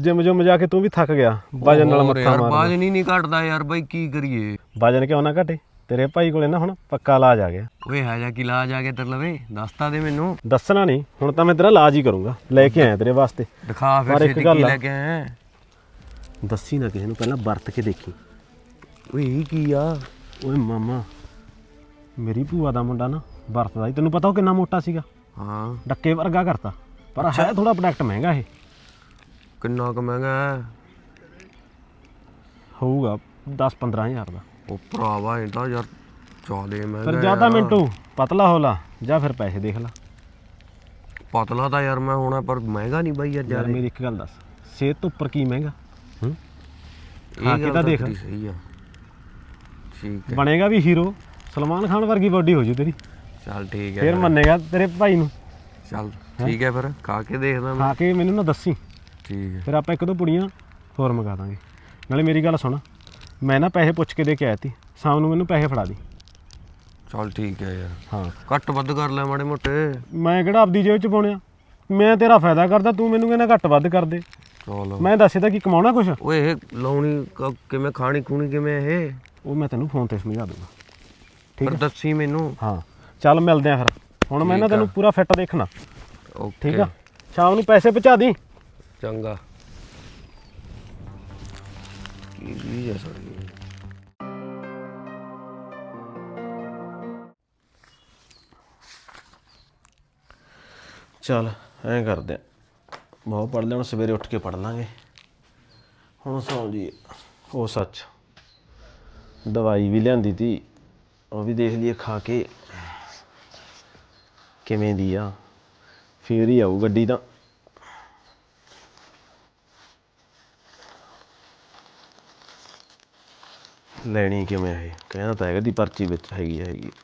ਜਿਮ ਜਿਮ ਜਾ ਕੇ ਤੂੰ ਵੀ ਥੱਕ ਗਿਆ ਵਜਨ ਨਾਲ ਮੱਥਾ
ਯਾਰ
ਮਾਰ
ਬਾਜ ਨਹੀਂ ਨਹੀਂ ਘਟਦਾ ਯਾਰ ਬਾਈ ਕੀ ਕਰੀਏ?
ਵਜਨ ਕਿਉਂ ਨਾ ਘਟੇ? ਤੇਰੇ ਭਾਈ ਕੋਲੇ ਨਾ ਹੁਣ ਪੱਕਾ ਇਲਾਜ ਆ ਗਿਆ।
ਓਏ ਹੈ ਜਾ ਕੀ ਲਾਜ ਆ ਕੇ ਤੇਰੇ ਲਵੇ? ਦੱਸਤਾ ਦੇ ਮੈਨੂੰ।
ਦੱਸਣਾ ਨਹੀਂ ਹੁਣ ਤਾਂ ਮੈਂ ਤੇਰਾ ਇਲਾਜ ਹੀ ਕਰੂੰਗਾ। ਲੈ ਕੇ ਆਇਆ ਤੇਰੇ ਵਾਸਤੇ।
ਦਿਖਾ
ਪਰ
ਫਿਰ
ਇੱਕ
ਛੇਤੀ
ਗੱਲ
ਕੀ
ਆ।
ਲੈ ਕੇ ਆਇਆ।
ਦੱਸੀ ਨਾ ਕਿਸੇ ਨੂੰ ਪਹਿਲਾਂ ਵਰਤ ਕੇ ਦੇਖੀ।
ਓਏ ਇਹ ਕੀ ਆ?
ਓਏ ਮਾਮਾ ਮੇਰੀ ਭੂਆ ਦਾ ਮੁੰਡਾ ਨਾ ਵਰਤਦਾ ਸੀ। ਤੈਨੂੰ ਪਤਾ ਉਹ ਕਿੰਨਾ ਮੋਟਾ ਸੀਗਾ?
ਹਾਂ।
ਡੱਕੇ ਵਰਗਾ ਕਰਤਾ। ਪਰ ਹੈ ਥੋੜਾ ਪ੍ਰੋਡਕਟ ਮਹਿੰਗਾ ਇਹ।
ਕਿੰਨਾ ਕੁ ਮਹਿੰਗਾ ਹੈ?
ਹੋਊਗਾ 10 15000 ਦਾ।
ਉਹ ਭਰਾਵਾ ਤਾਂ ਯਾਰ ਚਾਲੇ ਮਹਿੰਗਾ
ਫਿਰ ਜ਼ਿਆਦਾ। ਮਿੰਟੂ ਪਤਲਾ ਹੋਲਾ ਜਾਂ ਫਿਰ ਪੈਸੇ ਦੇਖ ਲੈ।
ਪਤਲਾ ਤਾਂ ਯਾਰ ਮੈਂ ਹੋਣਾ ਪਰ ਮਹਿੰਗਾ ਨਹੀਂ ਬਾਈ ਯਾਰ
ਮੇਰੀ ਇੱਕ ਗੱਲ ਦੱਸ ਸਿਹਤ ਤੋਂ ਉੱਪਰ ਕੀ ਮਹਿੰਗਾ? ਹੂੰ? ਖਾ ਕੇ ਤਾਂ ਦੇਖ।
ਸਹੀ ਆ। ਠੀਕ ਹੈ।
ਬਣੇਗਾ ਵੀ ਹੀਰੋ ਸਲਮਾਨ ਖਾਨ ਵਰਗੀ ਬੋਡੀ ਹੋ ਜੂ ਤੇਰੀ।
ਚੱਲ ਠੀਕ ਹੈ
ਫਿਰ
ਫਿਰ।
ਮੰਨੇਗਾ ਤੇਰੇ ਭਾਈ ਨੂੰ।
ਚੱਲ ਠੀਕ ਹੈ ਫਿਰ ਖਾ ਕੇ ਦੇਖਦਾ ਮੈਂ।
ਖਾ ਕੇ ਮੈਨੂੰ ਨਾ ਦੱਸੀ।
ਠੀਕ ਹੈ।
ਫਿਰ ਆਪਾਂ ਇੱਕ ਦੋ ਪੁੜੀਆਂ ਹੋਰ ਮੰਗਾ ਦਾਂਗੇ। ਨਾਲੇ ਮੇਰੀ ਗੱਲ ਸੁਣ। ਮੈਂ ਨਾ ਪੈਸੇ ਪੁੱਛ ਕੇ ਦੇ ਕੇ ਆਇਆ ਤੀ ਸ਼ਾਮ ਨੂੰ ਮੈਨੂੰ ਪੈਸੇ ਫੜਾ ਦੀ।
ਚੱਲ ਠੀਕ ਹੈ ਯਾਰ।
ਹਾਂ।
ਘੱਟ ਵੱਧ ਕਰ ਲੈ ਮਾੜੇ ਮੋਟੇ।
ਮੈਂ ਕਿਹੜਾ ਆਪਦੀ ਜੇਬ ਚ ਪਾਉਣਿਆ ਮੈਂ ਤੇਰਾ ਫਾਇਦਾ ਕਰਦਾ ਤੂੰ ਮੈਨੂੰ ਕਹਿੰਦਾ ਘੱਟ ਵੱਧ ਕਰ ਦੇ।
ਚਲ।
ਮੈਂ ਦੱਸੇ ਤਾਂ ਕੀ ਕਮਾਉਣਾ ਕੁਛ?
ਓਏ ਇਹ ਲਾਉਣੀ ਕ- ਕਿਵੇਂ ਖਾਣੀ ਖੂਣੀ ਕਿਵੇਂ ਇਹ?
ਉਹ ਮੈਂ ਤੈਨੂੰ ਫੋਨ ਤੇ ਸਮਝਾ ਦੂੰਗਾ। ਠੀਕ
ਪਰ
ਹੈ?
ਦੱਸੀ ਮੈਨੂੰ।
ਹਾਂ। ਚੱਲ ਮਿਲਦੇ ਆ ਫਿਰ। ਹੁਣ ਮੈਂ ਨਾ
ਠੀਕ ਆ।
ਤੈਨੂੰ ਪੂਰਾ ਫਿੱਟ ਦੇਖਣਾ।
ਓਕੇ।
ਠੀਕ ਆ? ਸ਼ਾਮ ਨੂੰ ਪੈਸੇ ਪਹੁੰਚਾ ਦੀ।
ਚੰਗਾ। ਕੀ ਜੀ ਹੈ
ਚੱਲ, ਐਂ ਕਰਦੇ ਆ। ਬਹੁਤ ਪੜ ਲੈਣ ਸਵੇਰੇ ਉੱਠ ਕੇ ਪੜ ਲਾਂਗੇ। ਹੁਣ ਸੌਂ ਜੀ ਉਹ ਸੱਚ, ਦਵਾਈ ਵੀ ਲਿਆਂਦੀ ਤੀ। ਉਹ ਵੀ ਦੇਖ ਲਈਏ ਖਾ ਕੇ। ਕਿਵੇਂ ਦੀ ਆ। ਫੇਰ ਹੀ ਆਊ ਗੱਡੀ ਤਾਂ। ਲੈਣੀ ਕਿਵੇਂ ਇਹ ਕਹਿੰਦਾ ਤਾਂ ਹੈਗਾ ਦੀ ਪਰਚੀ ਵਿੱਚ ਹੈਗੀ ਆ, ਹੈਗੀ ਆ।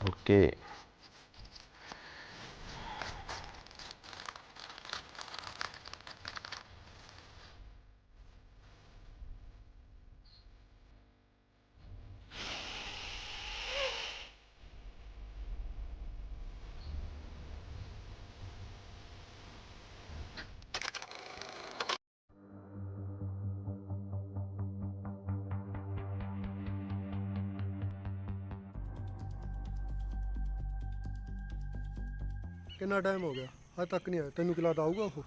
ਓਕੇ
ਕਿੰਨਾ ਟਾਈਮ ਹੋ ਗਿਆ? ਹਜੇ ਤੱਕ ਨਹੀਂ ਆਇਆ। ਤੈਨੂੰ ਕੀ ਲੱਗਦਾ ਆਊਗਾ ਉਹ?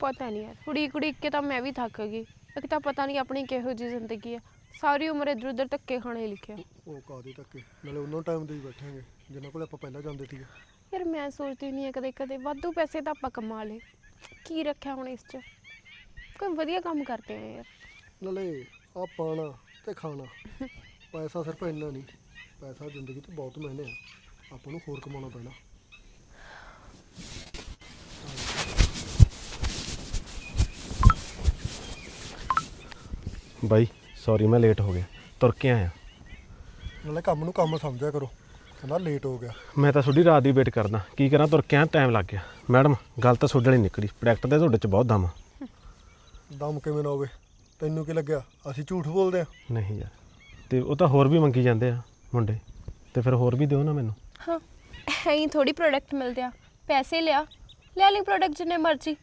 ਪਤਾ ਨਹੀਂ ਯਾਰ। ਕੁੜੀ ਕੁੜੀ ਕੇ ਤਾਂ ਮੈਂ ਵੀ ਥੱਕ ਗਈ। ਇੱਕ ਤਾਂ ਪਤਾ ਨਹੀਂ ਆਪਣੀ ਕਿਹੋ ਜਿਹੀ ਜ਼ਿੰਦਗੀ ਹੈ ਸਾਰੀ ਉਮਰ ਇਧਰ ਉਧਰ ਧੱਕੇ ਖਾਣੇ ਲਿਖਿਆ।
ਉਹ ਕਾਦੀ ਤੱਕੇ ਨਾਲੇ ਉਹਨਾਂ ਟਾਈਮ ਦੇ ਹੀ ਬੈਠਾਂਗੇ। ਜਿੰਨਾਂ ਕੋਲ ਆਪਾਂ ਪਹਿਲਾਂ ਜਾਂਦੇ ਸੀਗੇ।
ਯਾਰ ਮੈਂ ਸੋਚਦੀ ਨਹੀਂ ਹੈ ਕਦੇ ਕਦੇ ਵਾਧੂ ਪੈਸੇ ਤਾਂ ਆਪਾਂ ਕਮਾ ਲਏ। ਕੀ ਰੱਖਿਆ ਹੁਣ ਇਸ 'ਚ? ਕੋਈ ਵਧੀਆ ਕੰਮ ਕਰਦੇ ਆ ਯਾਰ।
ਨਾਲੇ ਆ ਪਾਣਾ ਤੇ ਖਾਣਾ। ਪੈਸਾ ਸਿਰਫ ਇੰਨਾ ਨਹੀਂ। ਪੈਸਾ ਜ਼ਿੰਦਗੀ 'ਚ ਬਹੁਤ ਮਹਿੰਗੇ ਆ। ਆਪਾਂ ਨੂੰ ਹੋਰ ਕਮਾਉਣਾ ਪੈਣਾ।
ਬਾਈ ਸੌਰੀ ਮੈਂ ਲੇਟ ਹੋ ਗਿਆ। ਤੁਰ ਕੇ ਆਇਆ।
ਨਾਲੇ ਕੰਮ ਨੂੰ ਕੰਮ ਸਮਝਿਆ ਕਰੋ। ਕਹਿੰਦਾ ਲੇਟ ਹੋ ਗਿਆ।
ਮੈਂ ਤਾਂ ਤੁਹਾਡੀ ਰਾਤ ਦੀ ਵੇਟ ਕਰਦਾ। ਕੀ ਕਰਾਂ ਤੁਰ ਕੇ ਟਾਈਮ ਲੱਗ ਗਿਆ। ਮੈਡਮ ਗੱਲ ਤਾਂ ਤੁਹਾਡੇ ਵਾਲੀ ਨਿਕਲੀ। ਪ੍ਰੋਡਕਟ ਤੇ ਤੁਹਾਡੇ ਚ ਬਹੁਤ ਦਮ ਆ।
ਦਮ ਕਿਵੇਂ ਨਾ ਹੋਵੇ। ਤੈਨੂੰ ਕੀ ਲੱਗਿਆ? ਅਸੀਂ ਝੂਠ ਬੋਲਦੇ ਆ।
ਨਹੀਂ ਯਾਰ। ਤੇ ਉਹ ਤਾਂ ਹੋਰ ਵੀ ਮੰਗੀ ਜਾਂਦੇ ਆ ਮੁੰਡੇ। ਤੇ ਫਿਰ ਹੋਰ ਵੀ ਦਿਓ ਨਾ ਮੈਨੂੰ।
ਹਾਂ ਐਂ ਥੋੜੀ ਪ੍ਰੋਡਕਟ ਮਿਲਦੇ ਆ। ਪੈਸੇ ਲਿਆ। ਲੈ ਲਈ ਪ੍ਰੋਡਕਟ ਜਿੰਨੇ ਮਰਜ਼ੀ।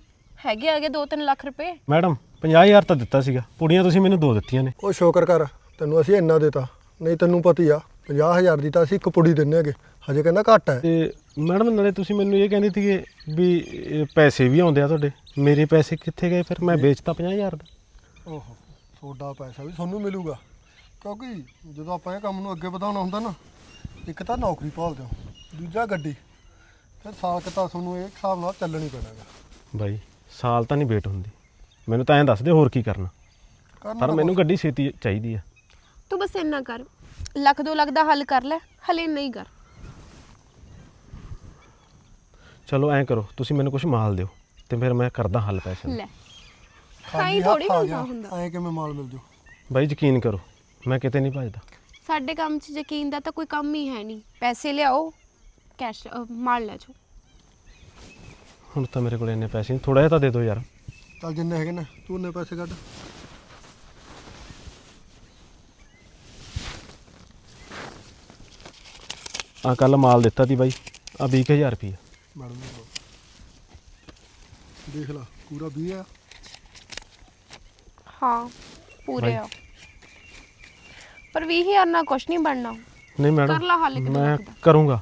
ਹੈਗੇ ਆਗੇ 2-3 ਲੱਖ ਰੁਪਏ।
ਮੈਡਮ 50000 ਤਾਂ ਦਿੱਤਾ ਸੀਗਾ। ਪੁੜੀਆਂ ਤੁਸੀਂ ਮੈਨੂੰ ਦੋ ਦਿੱਤੀਆਂ ਨੇ।
ਉਹ ਸ਼ੁਕਰ ਕਰ ਤੈਨੂੰ ਅਸੀਂ ਇੰਨਾ ਦੇਤਾ। ਨਹੀਂ ਤੈਨੂੰ ਪਤੀ ਆ 50000 ਦੀ ਤਾਂ ਅਸੀਂ ਇੱਕ ਪੁੜੀ ਦਿੰਨੇ ਹੈਗੇ। ਹਜੇ ਕਹਿੰਦਾ ਘੱਟ ਹੈ।
ਤੇ ਮੈਡਮ ਨਾਲੇ ਤੁਸੀਂ ਮੈਨੂੰ ਇਹ ਕਹਿੰਦੇ ਸੀਗੇ ਵੀ ਇਹ ਪੈਸੇ ਵੀ ਆਉਂਦੇ ਆ ਤੁਹਾਡੇ। ਮੇਰੇ ਪੈਸੇ ਕਿੱਥੇ ਗਏ ਫਿਰ? ਮੈਂ ਵੇਚਤਾ 50000 ਦਾ।
ਓਹੋ ਤੁਹਾਡਾ ਪੈਸਾ ਵੀ ਤੁਹਾਨੂੰ ਮਿਲੂਗਾ। ਕਿਉਂਕਿ ਜਦੋਂ ਆਪਾਂ ਇਹ ਕੰਮ ਨੂੰ ਅੱਗੇ ਵਧਾਉਣਾ ਹੁੰਦਾ ਨਾ ਇੱਕ ਤਾਂ ਨੌਕਰੀ ਭਾਲਦੇ ਹੋ ਦੂਜਾ ਗੱਡੀ। ਫਿਰ ਸਾਲ ਕੁ ਤਾਂ ਤੁਹਾਨੂੰ ਇਹ ਹਿਸਾਬ ਨਾਲ ਚੱਲਣੀ ਪੈਣਾਗਾ
ਬਾਈ ਸਾਲ ਤਾਂ ਨਹੀਂ ਵੇਟ ਹੁੰਦੀ। ਮੈਨੂੰ ਤਾਂ ਐਂ ਦੱਸ ਦੇ ਹੋਰ ਕੀ ਕਰਨਾ?
ਕਰਨਾ
ਪਰ
ਤਾਂ
ਮੈਨੂੰ ਗੱਡੀ ਛੇਤੀ ਚਾਹੀਦੀ ਆ।
ਤੂੰ ਬਸ ਇੰਨਾ ਕਰ। ਲੱਖ ਦੋ ਲੱਖ ਦਾ ਹੱਲ ਕਰ ਲੈ ਹਲੇ ਨਹੀਂ ਕਰ।
ਚਲੋ ਐਂ ਕਰੋ ਤੁਸੀਂ ਮੈਨੂੰ ਕੁਝ ਮਾਲ ਦਿਓ ਤੇ ਫਿਰ ਮੈਂ ਕਰਦਾ ਹੱਲ ਪੈਸੇ
ਲੈ। ਖਾਈ ਥੋੜੀ ਮਿਲਦਾ ਹੁੰਦਾ।
ਐਂ ਕਿਵੇਂ ਮਾਲ ਮਿਲ ਜੂ?
ਬਾਈ ਯਕੀਨ ਕਰੋ ਮੈਂ ਕਿਤੇ ਨਹੀਂ ਭੱਜਦਾ।
ਸਾਡੇ ਕੰਮ 'ਚ ਯਕੀਨ ਦਾ ਤਾਂ ਕੋਈ ਕੰਮ ਹੀ ਹੈ ਨਹੀਂ। ਪੈਸੇ ਲਿਆਓ ਕੈਸ਼ ਮਾਰ ਲੈ ਜਾਓ।
ਹੁਣ ਤਾਂ ਮੇਰੇ ਕੋਲ ਇੰਨੇ ਪੈਸੇ ਨਹੀਂ ਥੋੜਾ ਜਿਹਾ ਤਾਂ ਦੇ ਦਿਓ ਯਾਰ।
ਚੱਲ ਜਿੰਨੇ ਹੈਗੇ ਨੇ ਤੂੰ ਉਹਨੇ ਪੈਸੇ ਕੱਢ।
ਆ ਕੱਲ ਮਾਲ ਦਿੱਤਾ ਸੀ ਬਾਈ ਆ 20000 ਰੁਪਏ
ਮੈਡਮ ਨੂੰ ਦਿਓ। ਦੇਖ ਲਾ ਪੂਰਾ 20 ਆ।
ਹਾਂ ਪੂਰੇ। ਆ। ਪਰ 20000 ਨਾਲ ਕੁਝ ਨਹੀਂ ਬਣਨਾ।
ਨਹੀਂ
ਕਰ ਲਾ
ਮੈਡਮ
ਹੱਲ ਇੱਕ ਦੋ
ਮੈਂ। ਕਰੂੰਗਾ।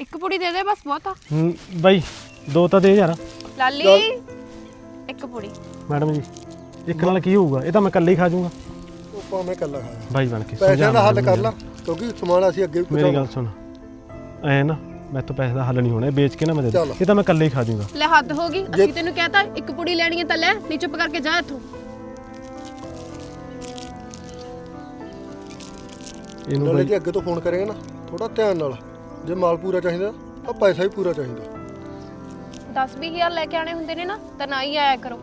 ਇੱਕ ਪੁੜੀ ਦੇ ਦੇ ਬਸ ਬਹੁਤ। ਆ
ਹਮ, ਬਾਈ ਦੋ ਤਾਂ ਦੇ ਯਾਰ।
ਲਾਲੀ। ਇੱਕ ਪੁੜੀ
ਮੈਡਮ ਜੀ ਇੱਕ ਨਾਲ ਕੀ ਹੋਊਗਾ? ਇਹ ਤਾਂ ਮੈਂ ਇਕੱਲੇ ਹੀ ਖਾ ਜਾਊਂਗਾ।
ਉਹ ਭਾਵੇਂ ਇਕੱਲਾ ਖਾਇਆ
ਬਾਈ ਬਣ ਕੇ
ਪੈਸਿਆਂ ਦਾ
ਸਮਝਾ
ਹੱਲ
ਮੈਨੂੰ
ਕਰ ਲਾ ਕਿਉਂਕਿ ਸਮਾਨ ਅਸੀਂ ਅੱਗੇ ਵੀ
ਮੇਰੀ ਗੱਲ
ਪਹੁੰਚਾਉਣਾ
ਸੁਣ। ਐ ਨਾ ਮੈਂ ਤਾਂ ਪੈਸੇ ਦਾ ਹੱਲ ਨਹੀਂ ਹੋਣਾ ਇਹ ਵੇਚ ਕੇ ਨਾ ਮੈਂ ਦੇ ਦੂੰ।
ਚੱਲ।
ਇਹ ਤਾਂ ਮੈਂ ਇਕੱਲੇ ਹੀ ਖਾ ਜਾਊਂਗਾ।
ਲੈ ਹੱਦ ਹੋ ਗਈ ਅਸੀਂ ਤੈਨੂੰ ਕਹਤਾ ਇੱਕ ਪੁੜੀ ਲੈਣੀ ਹੈ ਤਾਂ ਲੈ ਨਹੀਂ ਚੁੱਪ ਕਰਕੇ ਜਾ ਇੱਥੋਂ।
ਇਹਨੂੰ
ਨਾਲੇ
ਬਾਈ
ਜੇ ਅੱਗੇ ਤੋਂ ਫੋਨ ਕਰੇਗਾ ਨਾ ਥੋੜਾ ਧਿਆਨ ਨਾਲ। ਜੇ ਮਾਲ ਪੂਰਾ ਚਾਹੀਦਾ ਤਾਂ ਪੈਸਾ ਵੀ ਪੂਰਾ ਚਾਹੀਦਾ।
10 20000 ਲੈ ਕੇ ਆਣੇ ਹੁੰਦੇ ਨੇ ਨਾ ਤਾਂ ਨਾ ਹੀ ਆਇਆ ਕਰੋ।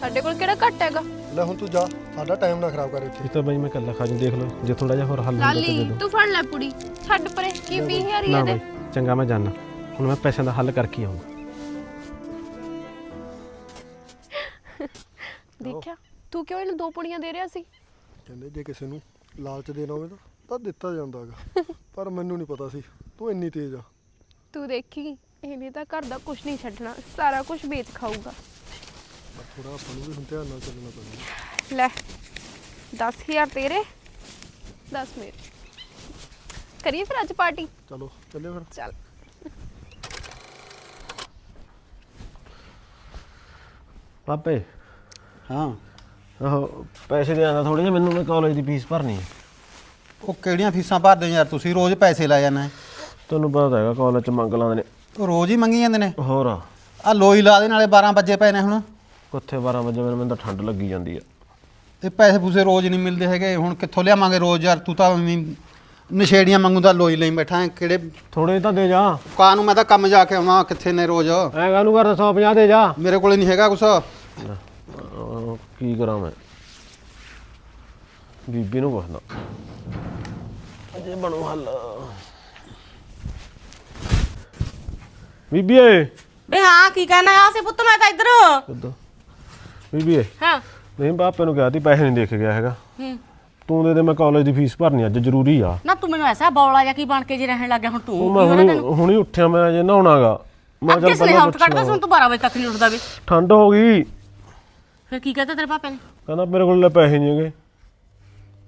ਸਾਡੇ ਕੋਲ ਕਿਹੜਾ ਘੱਟ ਹੈਗਾ?
ਲੈ ਹੁਣ ਤੂੰ ਜਾ ਸਾਡਾ ਟਾਈਮ ਨਾ ਖਰਾਬ ਕਰ ਇੱਥੇ।
ਇਹ ਤਾਂ ਬਾਈ ਮੈਂ ਇਕੱਲਾ ਖਾ ਜੂ ਦੇਖ ਲਓ ਜੇ ਥੋੜਾ ਜਿਹਾ ਹੋਰ ਹੱਲ ਹੁੰਦਾ ਤਾਂ ਦੇ
ਲਾਲੀ
ਦਿਓ।
ਤੂੰ ਫੜ ਲੈ ਪੁੜੀ ਛੱਡ ਪਰੇ ਕੀ 20000 ਹੀ
ਨਾ
ਇਹਦੇ?
ਬਾਈ ਚੰਗਾ ਮੈਂ ਜਾਣਾ ਹੁਣ ਮੈਂ ਪੈਸਿਆਂ ਦਾ ਹੱਲ ਕਰਕੇ ਹੀ ਆਉਂਗਾ
ਦੇਖਿਆ ਤੂੰ ਕਿਉਂ ਇਹਨੂੰ ਦੋ ਪੁੜੀਆਂ ਦੇ ਰਿਹਾ ਸੀ?
ਕਹਿੰਦੇ ਜੇ ਕਿਸੇ ਨੂੰ ਲਾਲਚ ਦੇਣਾ ਹੋਵੇ ਤਾਂ ਤਾਂ ਦਿੱਤਾ ਜਾਂਦਾ ਹੈਗਾ। ਪਰ ਮੈਨੂੰ ਨਹੀਂ ਪਤਾ ਸੀ ਤੂੰ ਇੰਨੀ ਤੇਜ਼ ਆ।
ਤੂੰ ਦੇਖੀ ਇਹਨੇ ਤਾਂ ਘਰ ਦਾ ਕੁਝ ਨਹੀਂ ਛੱਡਣਾ ਸਾਰਾ ਕੁਝ ਵੇਚ ਖਾਊਗਾ।
ਥੋੜਾ ਆਪਾਂ ਨੂੰ ਵੀ ਹੁਣ ਧਿਆਨ ਨਾਲ ਚੱਲਣਾ ਪੈਂਦਾ
ਲੈ 10000 ਤੇਰੇ 10 ਮੇਰੇ। ਕਰੀਏ ਫਿਰ ਅੱਜ ਪਾਰਟੀ?
ਚਲੋ ਚੱਲੇ ਫਿਰ।
ਚੱਲ।
ਪਾਪੇ?
ਹਾਂ।
ਆਹੋ ਪੈਸੇ ਦੇ ਆਂਦਾ ਥੋੜੇ ਜਿਹਾ ਮੈਨੂੰ ਮੈਂ ਕਾਲਜ ਦੀ ਫੀਸ ਭਰਨੀ ਹੈ।
ਉਹ ਕਿਹੜੀਆਂ ਫੀਸਾਂ ਭਰਦੇ ਹੋ ਯਾਰ ਤੁਸੀਂ ਰੋਜ਼ ਪੈਸੇ ਲੈ ਜਾਂਦੇ
ਤੁਹਾਨੂੰ ਪਤਾ ਤਾਂ ਹੈਗਾ ਕਾਲਜ ਚ ਮੰਗ ਲਾਉਂਦੇ ਨੇ।
ਉਹ ਰੋਜ਼ ਹੀ ਮੰਗੀ ਜਾਂਦੇ ਨੇ।
ਹੋਰ।
ਆ ਲੋਈ ਲਾ ਦੇ ਨਾਲੇ 12 ਵਜੇ ਪਏ ਨੇ ਹੁਣ।
ਕਿੱਥੇ 12 ਵਜੇ ਮੈਨੂੰ ਮੈਨੂੰ ਤਾਂ ਠੰਡ ਲੱਗੀ ਜਾਂਦੀ ਆ।
ਇਹ ਪੈਸੇ ਪੂਸੇ ਰੋਜ਼ ਨਹੀਂ ਮਿਲਦੇ ਹੈਗੇ। ਹੁਣ ਕਿੱਥੋਂ ਲਿਆਵਾਂਗੇ ਰੋਜ਼ ਯਾਰ? ਤੂੰ ਤਾਂ ਐਵੇਂ ਨਸ਼ੇੜੀਆਂ ਮੰਗੂ ਦਾ ਲੋਈ ਲਈ ਬੈਠਾ ਹੈ ਕਿਹੜੇ
ਥੋੜੇ ਤਾਂ ਦੇ ਜਾ।
ਕਾਂ ਨੂੰ ਮੈਂ ਤਾਂ ਕੰਮ ਜਾ ਕੇ ਆਵਾਂ ਕਿੱਥੇ ਨੇ ਰੋਜ਼?
ਐ ਕਾਹਨੂੰ ਕਰਦਾ? 150 ਦੇ ਜਾ।
ਮੇਰੇ ਕੋਲੇ ਨਹੀਂ ਹੈਗਾ ਕੁਛ।
ਅਹ ਕੀ ਕਰਾਂ ਮੈਂ? ਬੀਬੀ ਨੂੰ ਪੁੱਛਦਾ। ਅਜੇ ਬਣੂ ਹੱਲ। ਬੀਬੀ ਏ
ਬੇ ਹਾਂ ਕੀ ਕਹਿਣਾ ਆ ਸੇ ਪੁੱਤ ਮੈਂ ਤਾਂ ਇੱਧਰ?
ਕਿੱਦਾਂ ਬੀਬੀ ਏ
ਹਾਂ।
ਨਹੀਂ ਬਾਪੇ ਨੂੰ ਕਿਹਾ ਤੀ ਪੈਸੇ ਨਹੀਂ ਦੇ ਕੇ ਗਿਆ ਹੈਗਾ।
ਹੂੰ।
ਤੂੰ ਦੇ ਦੇ ਮੈਂ ਕਾਲਜ ਦੀ ਫੀਸ ਭਰਨੀ ਅੱਜ ਜ਼ਰੂਰੀ ਆ।
ਨਾ ਤੂੰ ਮੈਨੂੰ ਐਸਾ ਬੌਲਾ ਜਾਂ ਕੀ ਬਣ ਕੇ ਜੇ ਰਹਿਣ ਲੱਗਿਆ ਹੁਣ ਤੂੰ
ਉਹ ਮੈਂ
ਹੋਣਾ
ਹੁਣੀ ਉੱਠਿਆ ਮੈਂ ਜੇ ਨਹਾਉਣਾਗਾ। ਮੈਂ
ਸਨੇ
ਪਹਿਲਾਂ
ਹੌਟ ਕੱਢਦਾ ਸੁਣ ਤੂੰ 12 ਵਜੇ ਤੱਕ ਨਹੀਂ ਉੱਠਦਾ ਵੀ।
ਠੰਡ ਹੋ ਗਈ।
ਫਿਰ ਕੀ ਕਹਤਾ ਤੇਰੇ ਪਾਪੇ ਨੇ?
ਕਹਿੰਦਾ ਮੇਰੇ ਕੋਲ ਲੈ ਪੈਸੇ ਨਹੀਂ ਹੈਗੇ।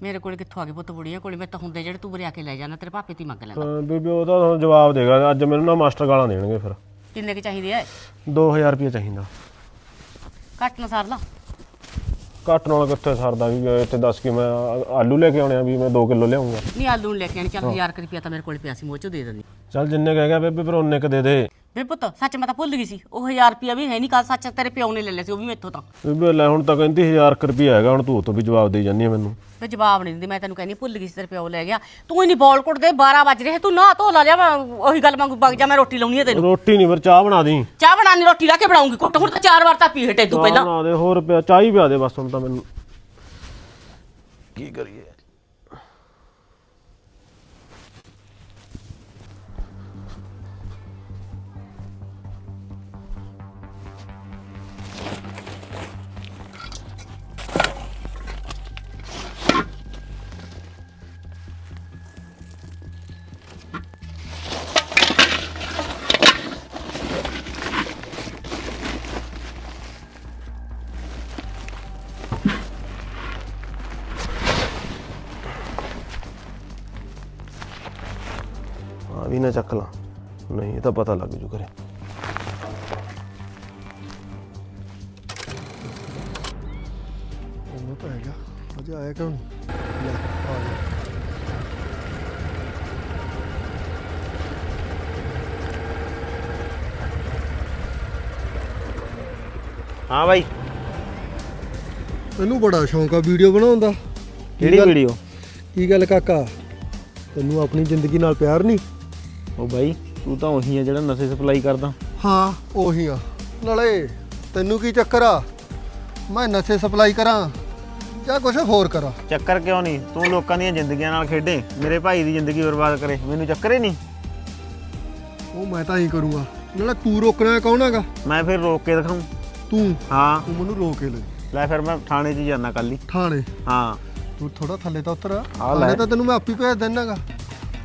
ਮੇਰੇ ਕੋਲ ਕਿੱਥੋਂ ਆ ਗਏ ਪੁੱਤ ਬੁੜੀਆਂ ਕੋਲੇ? ਮੈਂ ਤਾਂ ਹੁੰਦੇ ਜਿਹੜੇ ਤੂੰ ਬਰਿਆ ਕੇ ਲੈ ਜਾਣਾ ਤੇਰੇ ਪਾਪੇ ਤੀ ਮੰਗ ਲੈਂਦਾ।
ਤਾਂ ਬੀਬੀ ਉਹ ਤਾਂ ਤੁਹਾਨੂੰ ਜਵਾਬ ਦੇਗਾ। ਅੱਜ ਮੈਨੂੰ ਨਾ ਮਾਸਟਰ ਗਾਲਾਂ ਦੇਣਗੇ ਫਿਰ।
ਕਿੰਨੇ ਕੁ ਚਾਹੀਦੇ ਆ?
2000 ਰੁਪਏ ਚਾਹੀਦਾ।
ਘੱਟ ਨਾ ਸਾਰ ਲਾ।
ਘੱਟ ਨਾਲ ਕਿੱਥੇ ਸਰਦਾ ਵੀ ਇੱਥੇ ਦੱਸ ਕੇ ਮੈਂ ਆ- ਆਲੂ ਲੈ ਕੇ ਆਉਣੇ ਆ ਵੀ ਮੈਂ 2 ਕਿਲੋ ਲਿਆਉਂਗਾ।
ਨਹੀਂ ਆਲੂ ਨੂੰ ਲੈ ਕੇ ਆਣੀ ਚੱਲ 1000 ਰੁਪਿਆ ਤਾਂ ਮੇਰੇ ਕੋਲ ਪਿਆ ਸੀ ਮੋਹ ਚੋਂ ਦੇ ਦਿੰਦੀ।
ਚੱਲ ਜਿੰਨੇ ਕਹਿ ਗਿਆ ਬੇਬੇ ਫਿਰ ਉਹਨੇ ਕ ਦੇ ਦੇ।
ਵੇ ਪੁੱਤ ਸੱਚ ਮੈਂ ਤਾਂ ਭੁੱਲ ਗਈ ਸੀ ਉਹ 1000 ਰੁਪਿਆ ਵੀ ਹੈ ਨਹੀਂ ਕੱਲ ਸੱਚ ਤੇਰੇ ਪਿਓ ਨੇ ਲੈ ਲਿਆ ਸੀ ਉਹ ਵੀ ਮੈਥੋਂ ਤਾਂ।
ਬੀਬੀ ਲੈ ਹੁਣ ਤਾਂ ਕਹਿੰਦੀ 1000 ਰੁਪਏ ਹੈਗਾ ਹੁਣ ਤੂੰ ਉਹ ਤੋਂ ਵੀ ਜਵਾਬ ਦੇਈ ਜਾਂਦੀ ਹੈ ਮੈਨੂੰ।
ਤੇ ਜਵਾਬ ਨਹੀਂ ਦਿੰਦੀ ਮੈਂ ਤੈਨੂੰ ਕਹਿੰਦੀ ਭੁੱਲ ਗਈ ਸੀ ਤੇਰੇ ਪਿਓ ਲੈ ਗਿਆ। ਤੂੰ ਇਨੀ ਬੋਲ ਕੁੱਟ ਦੇ 12 ਵਜ ਰਹੇ ਤੂੰ ਨਾ ਧੋ ਲਾ ਜਾ ਮੈਂ ਉਹੀ ਗੱਲ ਮੰਗ ਬਗ ਜਾ ਮੈਂ ਰੋਟੀ ਲਾਉਣੀ ਹੈ ਤੈਨੂੰ।
ਰੋਟੀ ਨਹੀਂ ਫਿਰ ਚਾਹ ਬਣਾ ਦੀ
ਚਾਹ ਬਣਾਣੀ ਰੋਟੀ ਲਾ ਕੇ ਬਣਾਉਂਗੀ ਕੁੱਟ ਹੁਣ ਤਾਂ ਚਾਰ ਵਾਰ ਤਾਂ ਪੀ ਹਟੇ ਤੂੰ ਪਹਿਲਾਂ।
ਬਣਾ ਦੇ ਹੋਰ ਪਿਆ ਚਾਹ ਹੀ ਪਿਆ ਦੇ ਬਸ ਹੁਣ ਤਾਂ ਮੈਨੂੰ। ਕੀ ਕਰੀਏ? ਆ ਵੀ ਨਾ ਚੱਕ ਲਾ। ਨਹੀਂ ਇਹ ਤਾਂ ਪਤਾ ਲੱਗ ਜੂ ਕਰੇ
ਉਹ ਪੈ ਗਿਆ ਅਜੇ ਆਇਆ ਕਿਉਂ ਨਹੀਂ? ਲੈ ਆ ਗਿਆ।
ਹਾਂ ਬਾਈ।
ਤੈਨੂੰ ਬੜਾ ਸ਼ੌਂਕ ਆ ਵੀਡੀਓ ਬਣਾਉਣ ਦਾ।
ਕਿਹੜੀ
ਗੱਲ-
ਵੀਡੀਓ?
ਕੀ ਗੱਲ ਕਾਕਾ? ਤੈਨੂੰ ਆਪਣੀ ਜ਼ਿੰਦਗੀ ਨਾਲ ਪਿਆਰ ਨਹੀਂ?
ਉਹ ਬਾਈ ਤੂੰ ਤਾਂ ਉਹੀ ਆ ਜਿਹੜਾ ਨਸ਼ੇ ਸਪਲਾਈ ਕਰਦਾ।
ਹਾਂ ਉਹੀ ਆ। ਨਾਲੇ ਤੈਨੂੰ ਕੀ ਚੱਕਰ ਆ? ਮੈਂ ਨਸ਼ੇ ਸਪਲਾਈ ਕਰਾਂ ਜਾਂ ਕੁਝ ਹੋਰ ਕਰਾਂ?
ਚੱਕਰ ਕਿਉਂ ਨਹੀਂ? ਤੂੰ ਲੋਕਾਂ ਦੀਆਂ ਜ਼ਿੰਦਗੀਆਂ ਨਾਲ ਖੇਡੇ। ਮੇਰੇ ਭਾਈ ਦੀ ਜ਼ਿੰਦਗੀ ਬਰਬਾਦ ਕਰੇ। ਮੈਨੂੰ ਚੱਕਰ ਹੀ ਨਹੀਂ।
ਉਹ ਮੈਂ ਤਾਂ ਹੀ ਕਰੂੰਗਾ। ਨਾਲੇ ਤੂੰ ਰੋਕਣਾ ਕੌਣ ਹੈਗਾ?
ਮੈਂ ਫਿਰ ਰੋਕ ਕੇ ਦਿਖਾਉਂ
ਤੂੰ?
ਹਾਂ।
ਤੂੰ ਮੈਨੂੰ ਰੋਕ ਕੇ ਲੈ
ਲੈ ਫਿਰ ਮੈਂ ਥਾਣੇ 'ਚ ਜਾਣਾ ਕੱਲ ਹੀ।
ਥਾਣੇ?
ਹਾਂ।
ਤੂੰ ਥੋੜਾ ਥੱਲੇ ਤਾਂ ਉਤਰ।
ਆ ਲੈ।
ਤਾਂ ਤੈਨੂੰ ਮੈਂ ਆਪੀ ਭੇਜ ਦੇਣਾਗਾ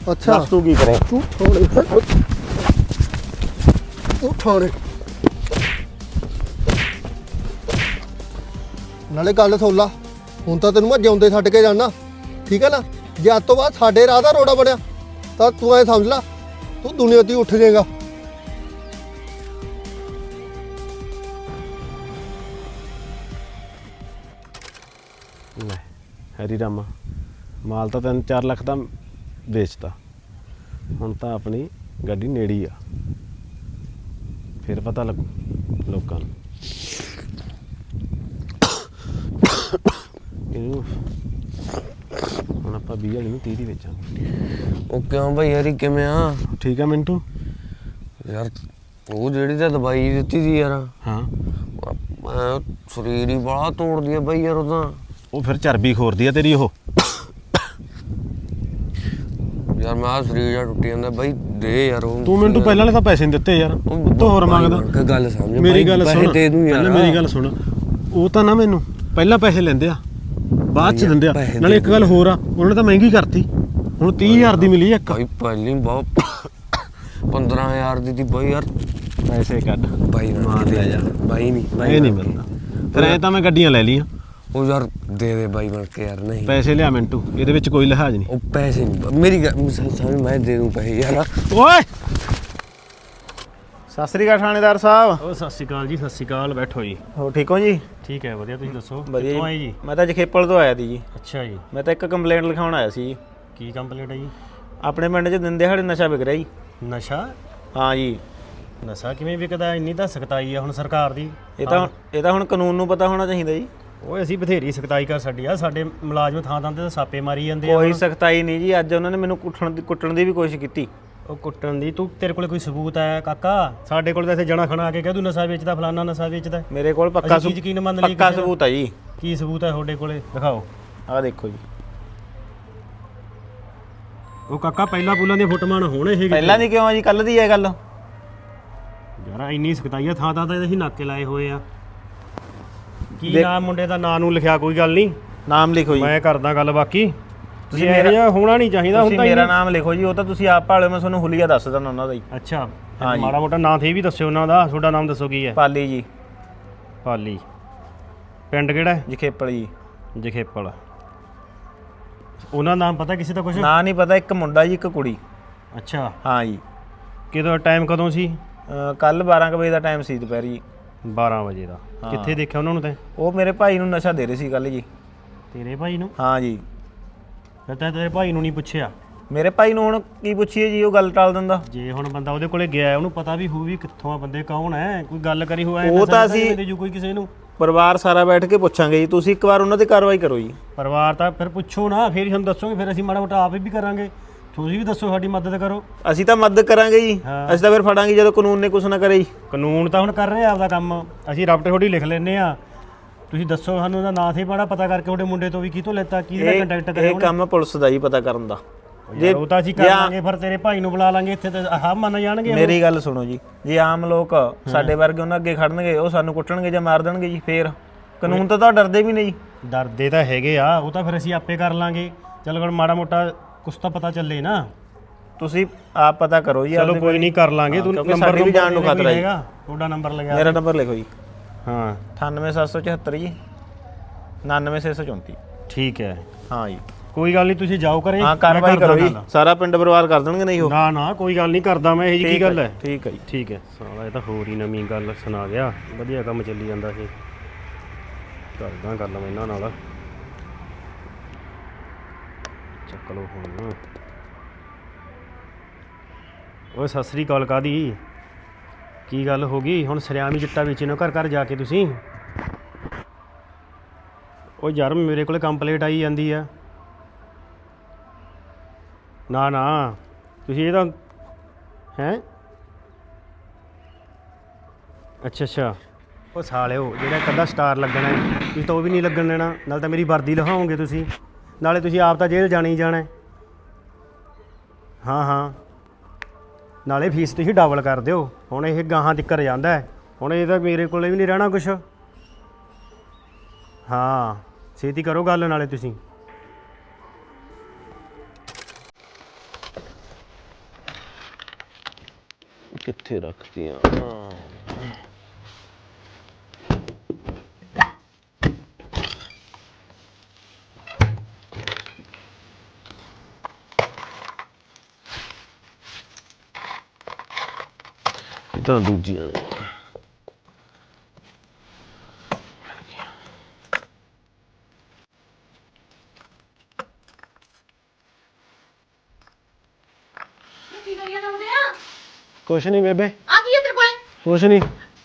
ਅੱਛਾ।
ਦੱਸ ਤੂੰ ਕੀ ਕਰੇ?
ਤੂੰ ਥਾਣੇ ਉਹ ਥਾਣੇ ਨਾਲੇ ਗੱਲ ਸੁਣ ਲਾ ਹੁਣ ਤਾਂ ਤੈਨੂੰ ਮੈਂ ਜਿਉਂਦੇ ਛੱਡ ਕੇ ਜਾਣਾ। ਠੀਕ ਹੈ ਨਾ? ਜੇ ਅੱਜ ਤੋਂ ਬਾਅਦ ਸਾਡੇ ਰਾਹ ਦਾ ਰੋੜਾ ਬਣਿਆ ਤਾਂ ਤੂੰ ਐ ਸਮਝ ਲੈ ਤੂੰ ਦੁਨੀਆ ਤੋਂ ਉੱਠ ਜਾਏਗਾ।
ਲੈ ਹਰੀ ਰਾਮਾ ਮਾਲ ਤਾਂ 3-4 ਲੱਖ ਦਾ ਵੇਚਤਾ। ਹੁਣ ਤਾਂ ਆਪਣੀ ਗੱਡੀ ਨੇੜੀ ਆ। ਫਿਰ ਪਤਾ ਲੱਗੂ ਲੋਕਾਂ ਨੂੰ। ਇਹਨੂੰ ਹੁਣ ਆਪਾਂ 20 ਵਾਲੀ ਨੂੰ 30 ਦੀ ਵੇਚਾਂਗੇ।
ਉਹ ਕਿਉਂ ਭਾਈ ਯਾਰੀ ਕਿਵੇਂ ਆ?
ਠੀਕ ਆ ਮਿੰਟੂ?
ਯਾਰ ਉਹ ਜਿਹੜੀ ਤਾਂ ਦਵਾਈ ਦਿੱਤੀ ਸੀ ਯਾਰ।
ਹਾਂ।
ਮੈਂ ਸਰੀਰ ਹੀ ਬੜਾ ਤੋੜਦੀ ਆ ਬਾਈ ਯਾਰ ਉਹ ਤਾਂ।
ਉਹ ਫਿਰ ਚਰਬੀ ਖੋਰਦੀ ਆ ਤੇਰੀ ਉਹ।
ਯਾਰ ਮੈਂ ਆਹ ਸਰੀਰ ਜਾ ਟੁੱਟ ਜਾਂਦਾ ਬਾਈ ਦੇ ਯਾਰ ਉਹ
ਤੂੰ ਮਿੰਟੂ ਪਹਿਲਾਂ ਵਾਲੇ ਤਾਂ ਪੈਸੇ ਨਹੀਂ ਦਿੱਤੇ ਯਾਰ ਉੱਤੋਂ ਹੋਰ ਮੰਗਦਾ।
ਗੱਲ ਸਮਝ
ਮੇਰੀ ਗੱਲ
ਪੈਸੇ
ਸੁਣ
ਦੇ ਦੂੰ ਯਾਰ।
ਪਹਿਲਾਂ ਮੇਰੀ ਗੱਲ ਸੁਣ ਉਹ ਤਾਂ ਨਾ ਮੈਨੂੰ ਪਹਿਲਾਂ ਪੈਸੇ ਲੈਂਦੇ ਆ ਬਾਅਦ ਚ ਦਿੰਦੇ ਆ ਨਾਲੇ ਇੱਕ ਗੱਲ ਹੋਰ ਆ ਉਹਨਾਂ ਨੇ ਤਾਂ ਮਹਿੰਗੀ ਕਰਤੀ ਹੁਣ 30000 ਦੀ ਮਿਲੀ ਇੱਕ।
ਭਾਈ ਪਹਿਲੀ ਬਹੁਤ 15000 ਦੀ ਦੀ ਬਾਈ ਯਾਰ।
ਪੈਸੇ ਕੱਢ
ਬਾਈ
ਮਾਰ
ਦੇ ਯਾਰ ਬਾਈ ਨਹੀਂ ਬਾਈ
ਨਹੀਂ। ਮਿਲਦਾ। ਫਿਰ ਐ ਤਾਂ ਮੈਂ ਗੱਡੀਆਂ ਲੈ ਲਈਆਂ।
ਉਹ ਯਾਰ ਦੇ ਦੇ ਬਾਈ ਬਣ ਕੇ ਯਾਰ ਨਹੀਂ।
ਪੈਸੇ ਲਿਆ ਮਿੰਟੂ ਇਹਦੇ ਵਿੱਚ ਕੋਈ ਲਿਹਾਜ਼ ਨਹੀਂ।
ਉਹ ਪੈਸੇ ਨਹੀਂ ਮੇਰੀ ਗੱਲ ਸਮਝ ਮੈਂ ਦੇ ਦੂੰ ਪੈਸੇ ਯਾਰ।
ਓਏ!
ਸਤਿ ਸ੍ਰੀ ਅਕਾਲ ਥਾਣੇਦਾਰ ਸਾਹਿਬ।
ਉਹ ਸਤਿ ਸ਼੍ਰੀ ਅਕਾਲ ਜੀ ਸਤਿ ਸ਼੍ਰੀ ਅਕਾਲ ਬੈਠੋ ਜੀ।
ਹੋ ਠੀਕ ਹੋ ਜੀ?
ਠੀਕ ਹੈ ਵਧੀਆ ਤੁਸੀਂ ਦੱਸੋ?
ਵਧੀਆ
ਕਿੱਥੋਂ ਆਏ ਜੀ?
ਮੈਂ ਤਾਂ ਜਖੇਪਲ ਤੋਂ ਆਇਆ ਸੀ ਜੀ।
ਅੱਛਾ ਜੀ।
ਮੈਂ ਤਾਂ ਇੱਕ ਕੰਪਲੇਂਟ ਲਿਖਾਉਣ ਆਇਆ ਸੀ ਜੀ।
ਕੀ ਕੰਪਲੀਟ ਹੈ ਜੀ?
ਆਪਣੇ ਪਿੰਡ 'ਚ ਦਿਨ ਦਿਹਾੜੇ ਨਸ਼ਾ ਵਿਕ ਰਿਹਾ ਜੀ।
ਨਸ਼ਾ?
ਹਾਂ ਜੀ।
ਨਸ਼ਾ ਕਿਵੇਂ ਵਿਕਦਾ? ਇੰਨੀ ਤਾਂ ਸਖਤਾਈ ਆ ਹੁਣ ਸਰਕਾਰ ਦੀ।
ਇਹ ਤਾਂ ਇਹ ਤਾਂ ਹੁਣ ਕਾਨੂੰਨ ਨੂੰ ਪਤਾ ਹੋਣਾ ਚਾਹੀਦਾ ਜੀ।
ਓਏ ਅਸੀਂ ਬਥੇਰੀ ਸਖਤਾਈ ਕਰ ਛੱਡੀ ਆ। ਸਾਡੇ ਮੁਲਾਜ਼ਮ ਥਾਂ ਥਾਂ ਤੇ ਤਾਂ ਸਾਪੇ ਮਾਰੀ ਜਾਂਦੇ ਆ
ਕੋਈ ਸਖਤਾਈ ਨਹੀਂ ਜੀ। ਅੱਜ ਉਹਨਾਂ ਨੇ ਮੈਨੂੰ ਕੁੱਟਣ ਦੀ ਕੁੱਟਣ ਦੀ ਵੀ ਕੋਸ਼ਿਸ਼ ਕੀਤੀ।
ਉਹ ਕੁੱਟਣ ਦੀ? ਤੂੰ ਤੇਰੇ ਕੋਲੇ ਕੋਈ ਸਬੂਤ ਹੈ ਕਾਕਾ? ਸਾਡੇ ਕੋਲ ਤਾਂ ਇੱਥੇ ਜਣਾ ਖਣਾ ਆ ਕੇ ਕਹਿ ਦੂ ਨਸ਼ਾ ਵੇਚਦਾ ਫਲਾਨਾ ਨਸ਼ਾ ਵੇਚਦਾ।
ਮੇਰੇ ਕੋਲ ਪੱਕਾ
ਅਸੀਂ ਯਕੀਨ ਮੰਨ ਲਈਏ
ਪੱਕਾ
ਕਿਸੇ ਦਾ?
ਸਬੂਤ ਹੈ ਜੀ।
ਕੀ ਸਬੂਤ ਹੈ ਤੁਹਾਡੇ ਕੋਲੇ? ਦਿਖਾਓ।
ਆਹ ਦੇਖੋ ਜੀ।
ਉਹ ਕਾਕਾ ਪਹਿਲਾਂ ਪੂਲਾਂ ਦੀਆਂ ਫੋਟੋਆਂ ਨਾ ਹੋਣ ਇਹ।
ਪਹਿਲਾਂ ਦੀ ਕਿਉਂ ਆ ਜੀ? ਕੱਲ ਦੀ ਹੈ ਗੱਲ।
ਯਾਰ ਇੰਨੀ ਸਖਤਾਈ ਆ ਥਾਂ ਥਾਂ ਤੇ ਅਸੀਂ ਨਾਕੇ ਲਾਏ ਹੋਏ ਆ। ਕੀ
ਦੇਖ-
ਨਾਮ ਮੁੰਡੇ ਦਾ? ਨਾਂ ਨੂੰ ਲਿਖਿਆ ਕੋਈ ਗੱਲ ਨਹੀਂ।
ਨਾਮ ਲਿਖੋ ਜੀ।
ਮੈਂ ਕਰਦਾ ਗੱਲ ਬਾਕੀ। ਤੁਸੀਂ
ਮੇਰਾ-
ਇਹ ਜਿਹਾ ਹੋਣਾ ਨਹੀਂ ਚਾਹੀਦਾ
ਤੁਸੀਂ
ਹੁੰਦਾ
ਮੇਰਾ ਨਾਮ ਲਿਖੋ ਜੀ ਉਹ ਤਾਂ ਤੁਸੀਂ ਆਪ ਭਾਲਿਓ ਮੈਂ ਤੁਹਾਨੂੰ ਹੁਲੀਆ ਦੱਸ ਦਿੰਦਾ ਉਹਨਾਂ ਦਾ ਜੀ।
ਅੱਛਾ
ਹਾਂ ਜੀ।
ਮਾੜਾ ਮੋਟਾ ਨਾਂ ਤੇ ਵੀ ਦੱਸਿਓ ਉਹਨਾਂ ਦਾ ਤੁਹਾਡਾ ਨਾਮ ਦੱਸੋ ਕੀ ਹੈ?
ਪਾਲੀ ਜੀ।
ਪਾਲੀ। ਪਿੰਡ ਕਿਹੜਾ ਹੈ?
ਜਖੇਪਲ ਜੀ।
ਜਖੇਪਲ। ਉਹਨਾਂ ਦਾ ਨਾਮ ਪਤਾ ਕਿਸੇ ਦਾ ਕੁਝ
ਨਾਂ ਨਹੀਂ ਪਤਾ ਇੱਕ ਮੁੰਡਾ ਜੀ ਇੱਕ ਕੁੜੀ।
ਅੱਛਾ।
ਹਾਂ ਜੀ।
ਕਿਦੋਂ ਟਾਈਮ ਕਦੋਂ ਸੀ?
ਕੱਲ 12 ਕੁ ਵਜੇ ਦਾ ਟਾਈਮ ਸੀ ਦੁਪਹਿਰ ਜੀ।
12 ਵਜੇ ਦਾ। ਕਿੱਥੇ ਦੇਖਿਆ ਉਹਨਾਂ ਨੂੰ ਤੈਂ?
ਉਹ ਮੇਰੇ ਭਾਈ ਨੂੰ ਨਸ਼ਾ ਦੇ ਰਹੇ ਸੀ ਕੱਲ ਜੀ।
ਤੇਰੇ ਭਾਈ ਨੂੰ?
ਹਾਂ ਜੀ।
ਫਿਰ ਤੈਂ ਤੇਰੇ ਭਾਈ ਨੂੰ ਨਹੀਂ ਪੁੱਛਿਆ?
ਮੇਰੇ ਭਾਈ ਨੂੰ ਹੁਣ ਕੀ ਪੁੱਛੀਏ ਜੀ ਉਹ ਗੱਲ ਟਾਲ ਦਿੰਦਾ।
ਜੇ ਹੁਣ ਬੰਦਾ ਉਹਦੇ ਕੋਲੇ ਗਿਆ ਉਹਨੂੰ ਪਤਾ ਵੀ ਹੋਊ ਵੀ ਕਿੱਥੋਂ ਆ ਬੰਦੇ ਕੌਣ ਹੈ? ਕੋਈ ਗੱਲ ਕਰੀ ਹੋਇਆ
ਉਹ ਤਾਂ ਅਸੀਂ-
ਜੂ ਕੋਈ ਕਿਸੇ ਨੂੰ।
ਪਰਿਵਾਰ ਸਾਰਾ ਬੈਠ ਕੇ ਪੁੱਛਾਂਗੇ ਜੀ ਤੁਸੀਂ ਇੱਕ ਵਾਰ ਉਹਨਾਂ ਤੇ ਕਾਰਵਾਈ ਕਰੋ ਜੀ।
ਪਰਿਵਾਰ ਤਾਂ ਫਿਰ ਪੁੱਛੋ ਨਾ ਫਿਰ ਹੀ ਸਾਨੂੰ ਦੱਸੋਗੇ ਫਿਰ ਅਸੀਂ ਮਾੜਾ ਮੋਟਾ ਆਪ ਵੀ ਕਰਾਂਗੇ। ਤੁਸੀਂ ਵੀ ਦੱਸੋ ਸਾਡੀ ਮਦਦ ਕਰੋ।
ਅਸੀਂ ਤਾਂ ਮਦਦ ਕਰਾਂਗੇ ਜੀ।
ਹਾਂ।
ਅਸੀਂ ਤਾਂ ਫਿਰ ਫੜਾਂਗੇ ਜਦੋਂ ਕਾਨੂੰਨ ਨੇ ਕੁਝ ਨਾ ਕਰੇ ਜੀ।
ਕਾਨੂੰਨ ਤਾਂ ਹੁਣ ਕਰ ਰਹੇ ਆ ਆਪਦਾ ਕੰਮ। ਅਸੀਂ ਰਬਟ ਥੋੜੀ ਲਿਖ ਲੈਨੇ ਆ। ਤੁਸੀਂ ਦੱਸੋ ਸਾਨੂੰ ਉਹਦਾ ਨਾਂ ਤੇ ਮਾੜਾ ਪਤਾ ਕਰਕੇ ਤੁਹਾਡੇ ਮੁੰਡੇ ਤੋਂ ਵੀ ਕਿਤੋਂ ਲੈਤਾ ਨਾਲ
ਇਹ
ਕੰਟੈਕਟ ਕਰਿਆ
ਇਹ ਕੰਮ ਪੁਲਿਸ ਦਾ ਜੀ ਪਤਾ ਕਰਨ ਦਾ।
ਜੇ ਉਹ ਤਾਂ ਅਸੀਂ ਕਰ ਲਾਂਗੇ ਫਿਰ ਤੇਰੇ ਭਾਈ ਨੂੰ ਬੁਲਾ ਲਾਂਗੇ ਇੱਥੇ ਤੇ ਆਹ ਮੰਨ ਜਾਣਗੇ।
ਮੇਰੀ ਗੱਲ ਸੁਣੋ ਜੀ। ਜੇ ਆਮ ਲੋਕ ਸਾਡੇ ਵਰਗੇ ਉਹਨਾਂ ਅੱਗੇ ਖੜਨਗੇ ਉਹ ਸਾਨੂੰ ਕੁੱਟਣਗੇ ਜਾਂ ਮਾਰ ਦੇਣਗੇ ਜੀ ਫੇਰ। ਕਾਨੂੰਨ ਤੋਂ ਤਾਂ ਡਰਦੇ ਵੀ ਨਹੀਂ ਜੀ।
ਡਰਦੇ ਤਾਂ ਹੈਗੇ ਆ ਉਹ ਤਾਂ ਫਿਰ ਅਸੀਂ ਆਪੇ ਕਰ ਲਾਂਗੇ। ਚਲ ਹੁਣ ਮਾੜਾ ਮੋਟਾ ਕੁਛ ਤਾਂ ਪਤਾ ਚੱਲੇ ਨਾ।
ਤੁਸੀਂ ਆਪ ਪਤਾ ਕਰੋ ਜੀ
ਚਲੋ
ਆਪਦੇ
ਕੋਈ ਨਹੀਂ ਕਰ ਲਾਂਗੇ। ਤੂੰ
ਕਿਉਂਕਿ
ਨੰਬਰ
ਸਾਡੀ ਵੀ ਜਾਣ ਨੂੰ ਖਤਰਾ।
ਹੈਗਾ। ਤੁਹਾਡਾ ਨੰਬਰ ਲਗਾ
ਮੇਰਾ ਨੰਬਰ ਲਿਖੋ ਜੀ।
ਹਾਂ।
98774 ਜੀ। 99634
ਠੀਕ ਹੈ।
ਹਾਂ ਜੀ।
ਕੋਈ ਗੱਲ ਨਹੀਂ ਤੁਸੀਂ ਜਾਓ ਕਰੇ
ਹਾਂ ਕਾਰਵਾਈ ਕਰੋ ਜੀ। ਸਾਰਾ ਪਿੰਡ ਪਰਿਵਾਰ ਕਰ ਦੇਣਗੇ ਨਹੀਂ ਉਹ?
ਨਾ ਨਾ ਕੋਈ ਗੱਲ ਨਹੀਂ ਕਰਦਾ ਮੈਂ ਇਹ ਜੀ ਕੀ ਗੱਲ
ਹੈ?
ਹੈ
ਠੀਕ ਹੈ ਜੀ।
ਠੀਕ ਹੈ। ਸਾਲਾ ਇਹ ਤਾਂ ਹੋਰ ਹੀ ਨਵੀਂ ਗੱਲ ਸੁਣਾ ਗਿਆ। ਵਧੀਆ ਕੰਮ ਚੱਲੀ ਜਾਂਦਾ ਇਹ। ਕਰਦਾ ਗੱਲ ਮੈਂ ਇਹਨਾਂ ਨਾਲ। ਚੱਕ ਲੋ ਹੁਣ। ਓਏ, ਸਤਿ ਸ੍ਰੀ ਅਕਾਲ ਕਾਦੀ ਕੀ ਗੱਲ ਹੋ ਗਈ? ਹੁਣ ਸਰਿਆਮੀ ਚਿੱਟਾ ਵੇਚਣੋ ਘਰ ਘਰ ਜਾ ਕੇ ਤੁਸੀਂ। ਓ ਯਾਰ, ਮੇਰੇ ਕੋਲੇ ਕੰਪਲੇਂਟ ਆਈ ਜਾਂਦੀ ਆ। ਨਾ ਨਾ, ਤੁਸੀਂ ਇਹ ਤਾਂ, ਹੈ? ਅੱਛਾ ਅੱਛਾ। ਉਹ ਸਾਲਿਓ, ਜਿਹੜਾ ਇੱਕ ਸਟਾਰ ਲੱਗਣਾ ਤੁਸੀਂ ਤਾਂ ਉਹ ਵੀ ਨਹੀਂ ਲੱਗਣ ਦੇਣਾ, ਨਾਲ ਤਾਂ ਮੇਰੀ ਵਰਦੀ ਲਹਾਓਗੇ ਤੁਸੀਂ। ਨਾਲੇ ਤੁਸੀਂ ਆਪ ਤਾਂ ਜੇਲ੍ਹ ਜਾਣਾ ਜਾਣਾ ਹੈ। ਹਾਂ ਹਾਂ। ਨਾਲੇ ਫੀਸ ਤੁਸੀਂ ਡਬਲ ਕਰ ਦਿਓ। ਹੁਣ ਇਹ ਗਾਹਾਂ ਤਿੱਕਰ ਜਾਂਦਾ ਹੈ। ਹੁਣ ਇਹ ਤਾਂ ਮੇਰੇ ਕੋਲੇ ਵੀ ਨਹੀਂ ਰਹਿਣਾ ਕੁਛ। ਹਾਂ, ਛੇਤੀ ਕਰੋ ਗੱਲ ਨਾਲੇ ਤੁਸੀਂ।
ਕਿੱਥੇ ਰੱਖਤੀਆਂ? ਇਹ ਤਾਂ ਦੂਜੀਆਂ ਨੇ। ਕੁਛ ਨਹੀਂ ਬੇਬੇ।
ਆ ਕੀ ਤੇਰੇ ਕੋਲੇ?
ਕੁਛ ਨਹੀਂ।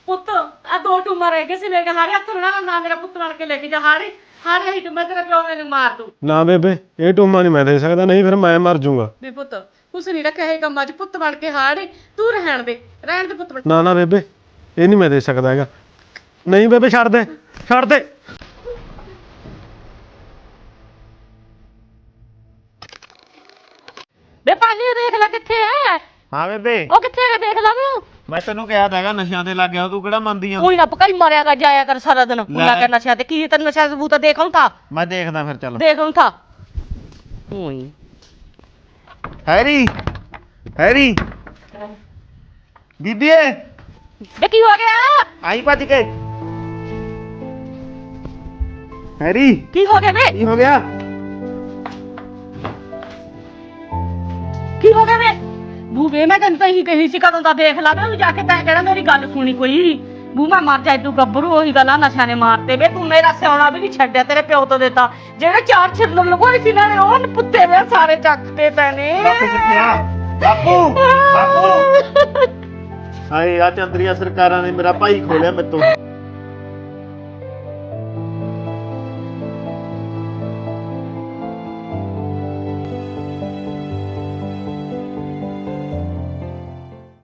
ਪੁੱਤ ਆ ਦੋ ਟੂਮਰ ਰਹਿ ਗਏ ਸੀ ਮੇਰੇ ਕੋਲ ਹਾੜੇ ਹੱਥ ਨਾ ਨਾ ਮੇਰਾ ਪੁੱਤ ਬਣ ਕੇ ਲੈ ਕੇ ਜਾ। ਹਾੜੇ ਹਾੜੇ ਹੀ ਟੂਮਰ ਤੇਰਾ ਪਿਓ ਮੈਨੂੰ ਮਾਰ ਦੂ।
ਨਾ ਬੇਬੇ ਇਹ ਟੂਮਾ ਨਹੀਂ ਮੈਂ ਦੇ ਸਕਦਾ ਨਹੀਂ ਫਿਰ ਮੈਂ ਮਰ ਜਾਊਂਗਾ
ਵੀ ਪੁੱਤ ਕੁਛ ਨਹੀਂ ਰੱਖਿਆ ਕੰਮਾਂ 'ਚ ਪੁੱਤ ਬਣ ਕੇ ਹਾੜੇ ਤੂੰ ਰਹਿਣ ਦੇ ਰਹਿਣ ਦੇ ਪੁੱਤ ਬਣ
ਨਾ ਨਾ ਬੇਬੇ ਇਹ ਨਹੀਂ ਮੈਂ ਦੇ ਸਕਦਾ ਹੈਗਾ। ਨਹੀਂ ਬੇਬੇ ਛੱਡ ਦੇ ਛੱਡ ਦੇ।
ਬੇ ਪਾਣੀ ਦੇਖ ਲੈ ਕਿੱਥੇ ਹੈ
ਹਾਂ ਬੇਬੇ।
ਉਹ ਕਿੱਥੇ ਹੈ ਦੇਖ ਲੈ ਮੈਂ
ਮੈਂ ਤੈਨੂੰ ਕਿਹਾ ਤਾਂ ਹੈਗਾ ਨਸ਼ਿਆਂ ਤੇ ਲੱਗ ਗਿਆ ਤੂੰ ਕਿਹੜਾ ਮੰਨਦੀ ਆ?
ਕੋਈ ਨਾ ਪਕਾਈ ਮਰਿਆ ਕਰ ਜਾਇਆ ਕਰ ਸਾਰਾ ਦਿਨ। ਪੂਰਾ ਕਰ ਨਸ਼ਿਆਂ ਤੇ ਕੀ ਤੇ ਨਸ਼ਾ ਸਬੂਤ ਦੇਖਾਂ ਤਾਂ।
ਮੈਂ ਦੇਖਦਾ ਫਿਰ ਚੱਲ।
ਦੇਖਾਂ ਤਾਂ। ਹੋਈ
ਹੈਰੀ ਹੈਰੀ ਬੀਬੀਏ
ਬੇ ਕੀ ਹੋ ਗਿਆ
ਆਈ ਭੱਜ ਕੇ ਹੈਰੀ
ਕੀ ਹੋ ਗਿਆ ਬੇ
ਕੀ ਹੋ ਗਿਆ
ਕੀ ਹੋ ਗਿਆ ਵੇ ਬੂਵੇ ਮੈਂ ਤੈਨੂੰ ਤਾਂ ਇਹੀ ਕਹੀ ਸੀ ਕਦੋਂ ਦਾ ਦੇਖ ਲਾ ਵੇ ਜਾ ਕੇ ਤੈਂ ਕਿਹੜਾ ਮੇਰੀ ਗੱਲ ਸੁਣੀ ਕੋਈ ਬੂ ਮੈਂ ਮਰ ਜਾ ਤੂੰ ਗੱਭਰੂ, ਉਹੀ ਗੱਲਾਂ ਨਸ਼ਿਆਂ ਨੇ ਮਾਰਤੇ। ਵੇ ਤੂੰ ਮੇਰਾ ਸਿਆਣਾ ਵੀ ਨਹੀਂ ਛੱਡਿਆ, ਤੇਰੇ ਪਿਓ ਤੋਂ ਦਿੱਤਾ। ਜਿਹੜੇ ਚਾਰ ਛਿੱਲਰ ਲਗੋਏ ਸੀ ਨੇ ਉਹ ਪੁੱਤੇ ਵੇ ਸਾਰੇ ਚੱਕਤੇ ਤੈਨੇ
ਬਾਪੂ ਕਿੱਥੇ ਆ ਬਾਪੂ ਬਾਪੂ। ਹਾਏ ਆ ਚੰਦਰੀਆ ਸਰਕਾਰਾਂ ਨੇ ਮੇਰਾ ਭਾਈ ਖੋਲਿਆ ਮੇਤੋਂ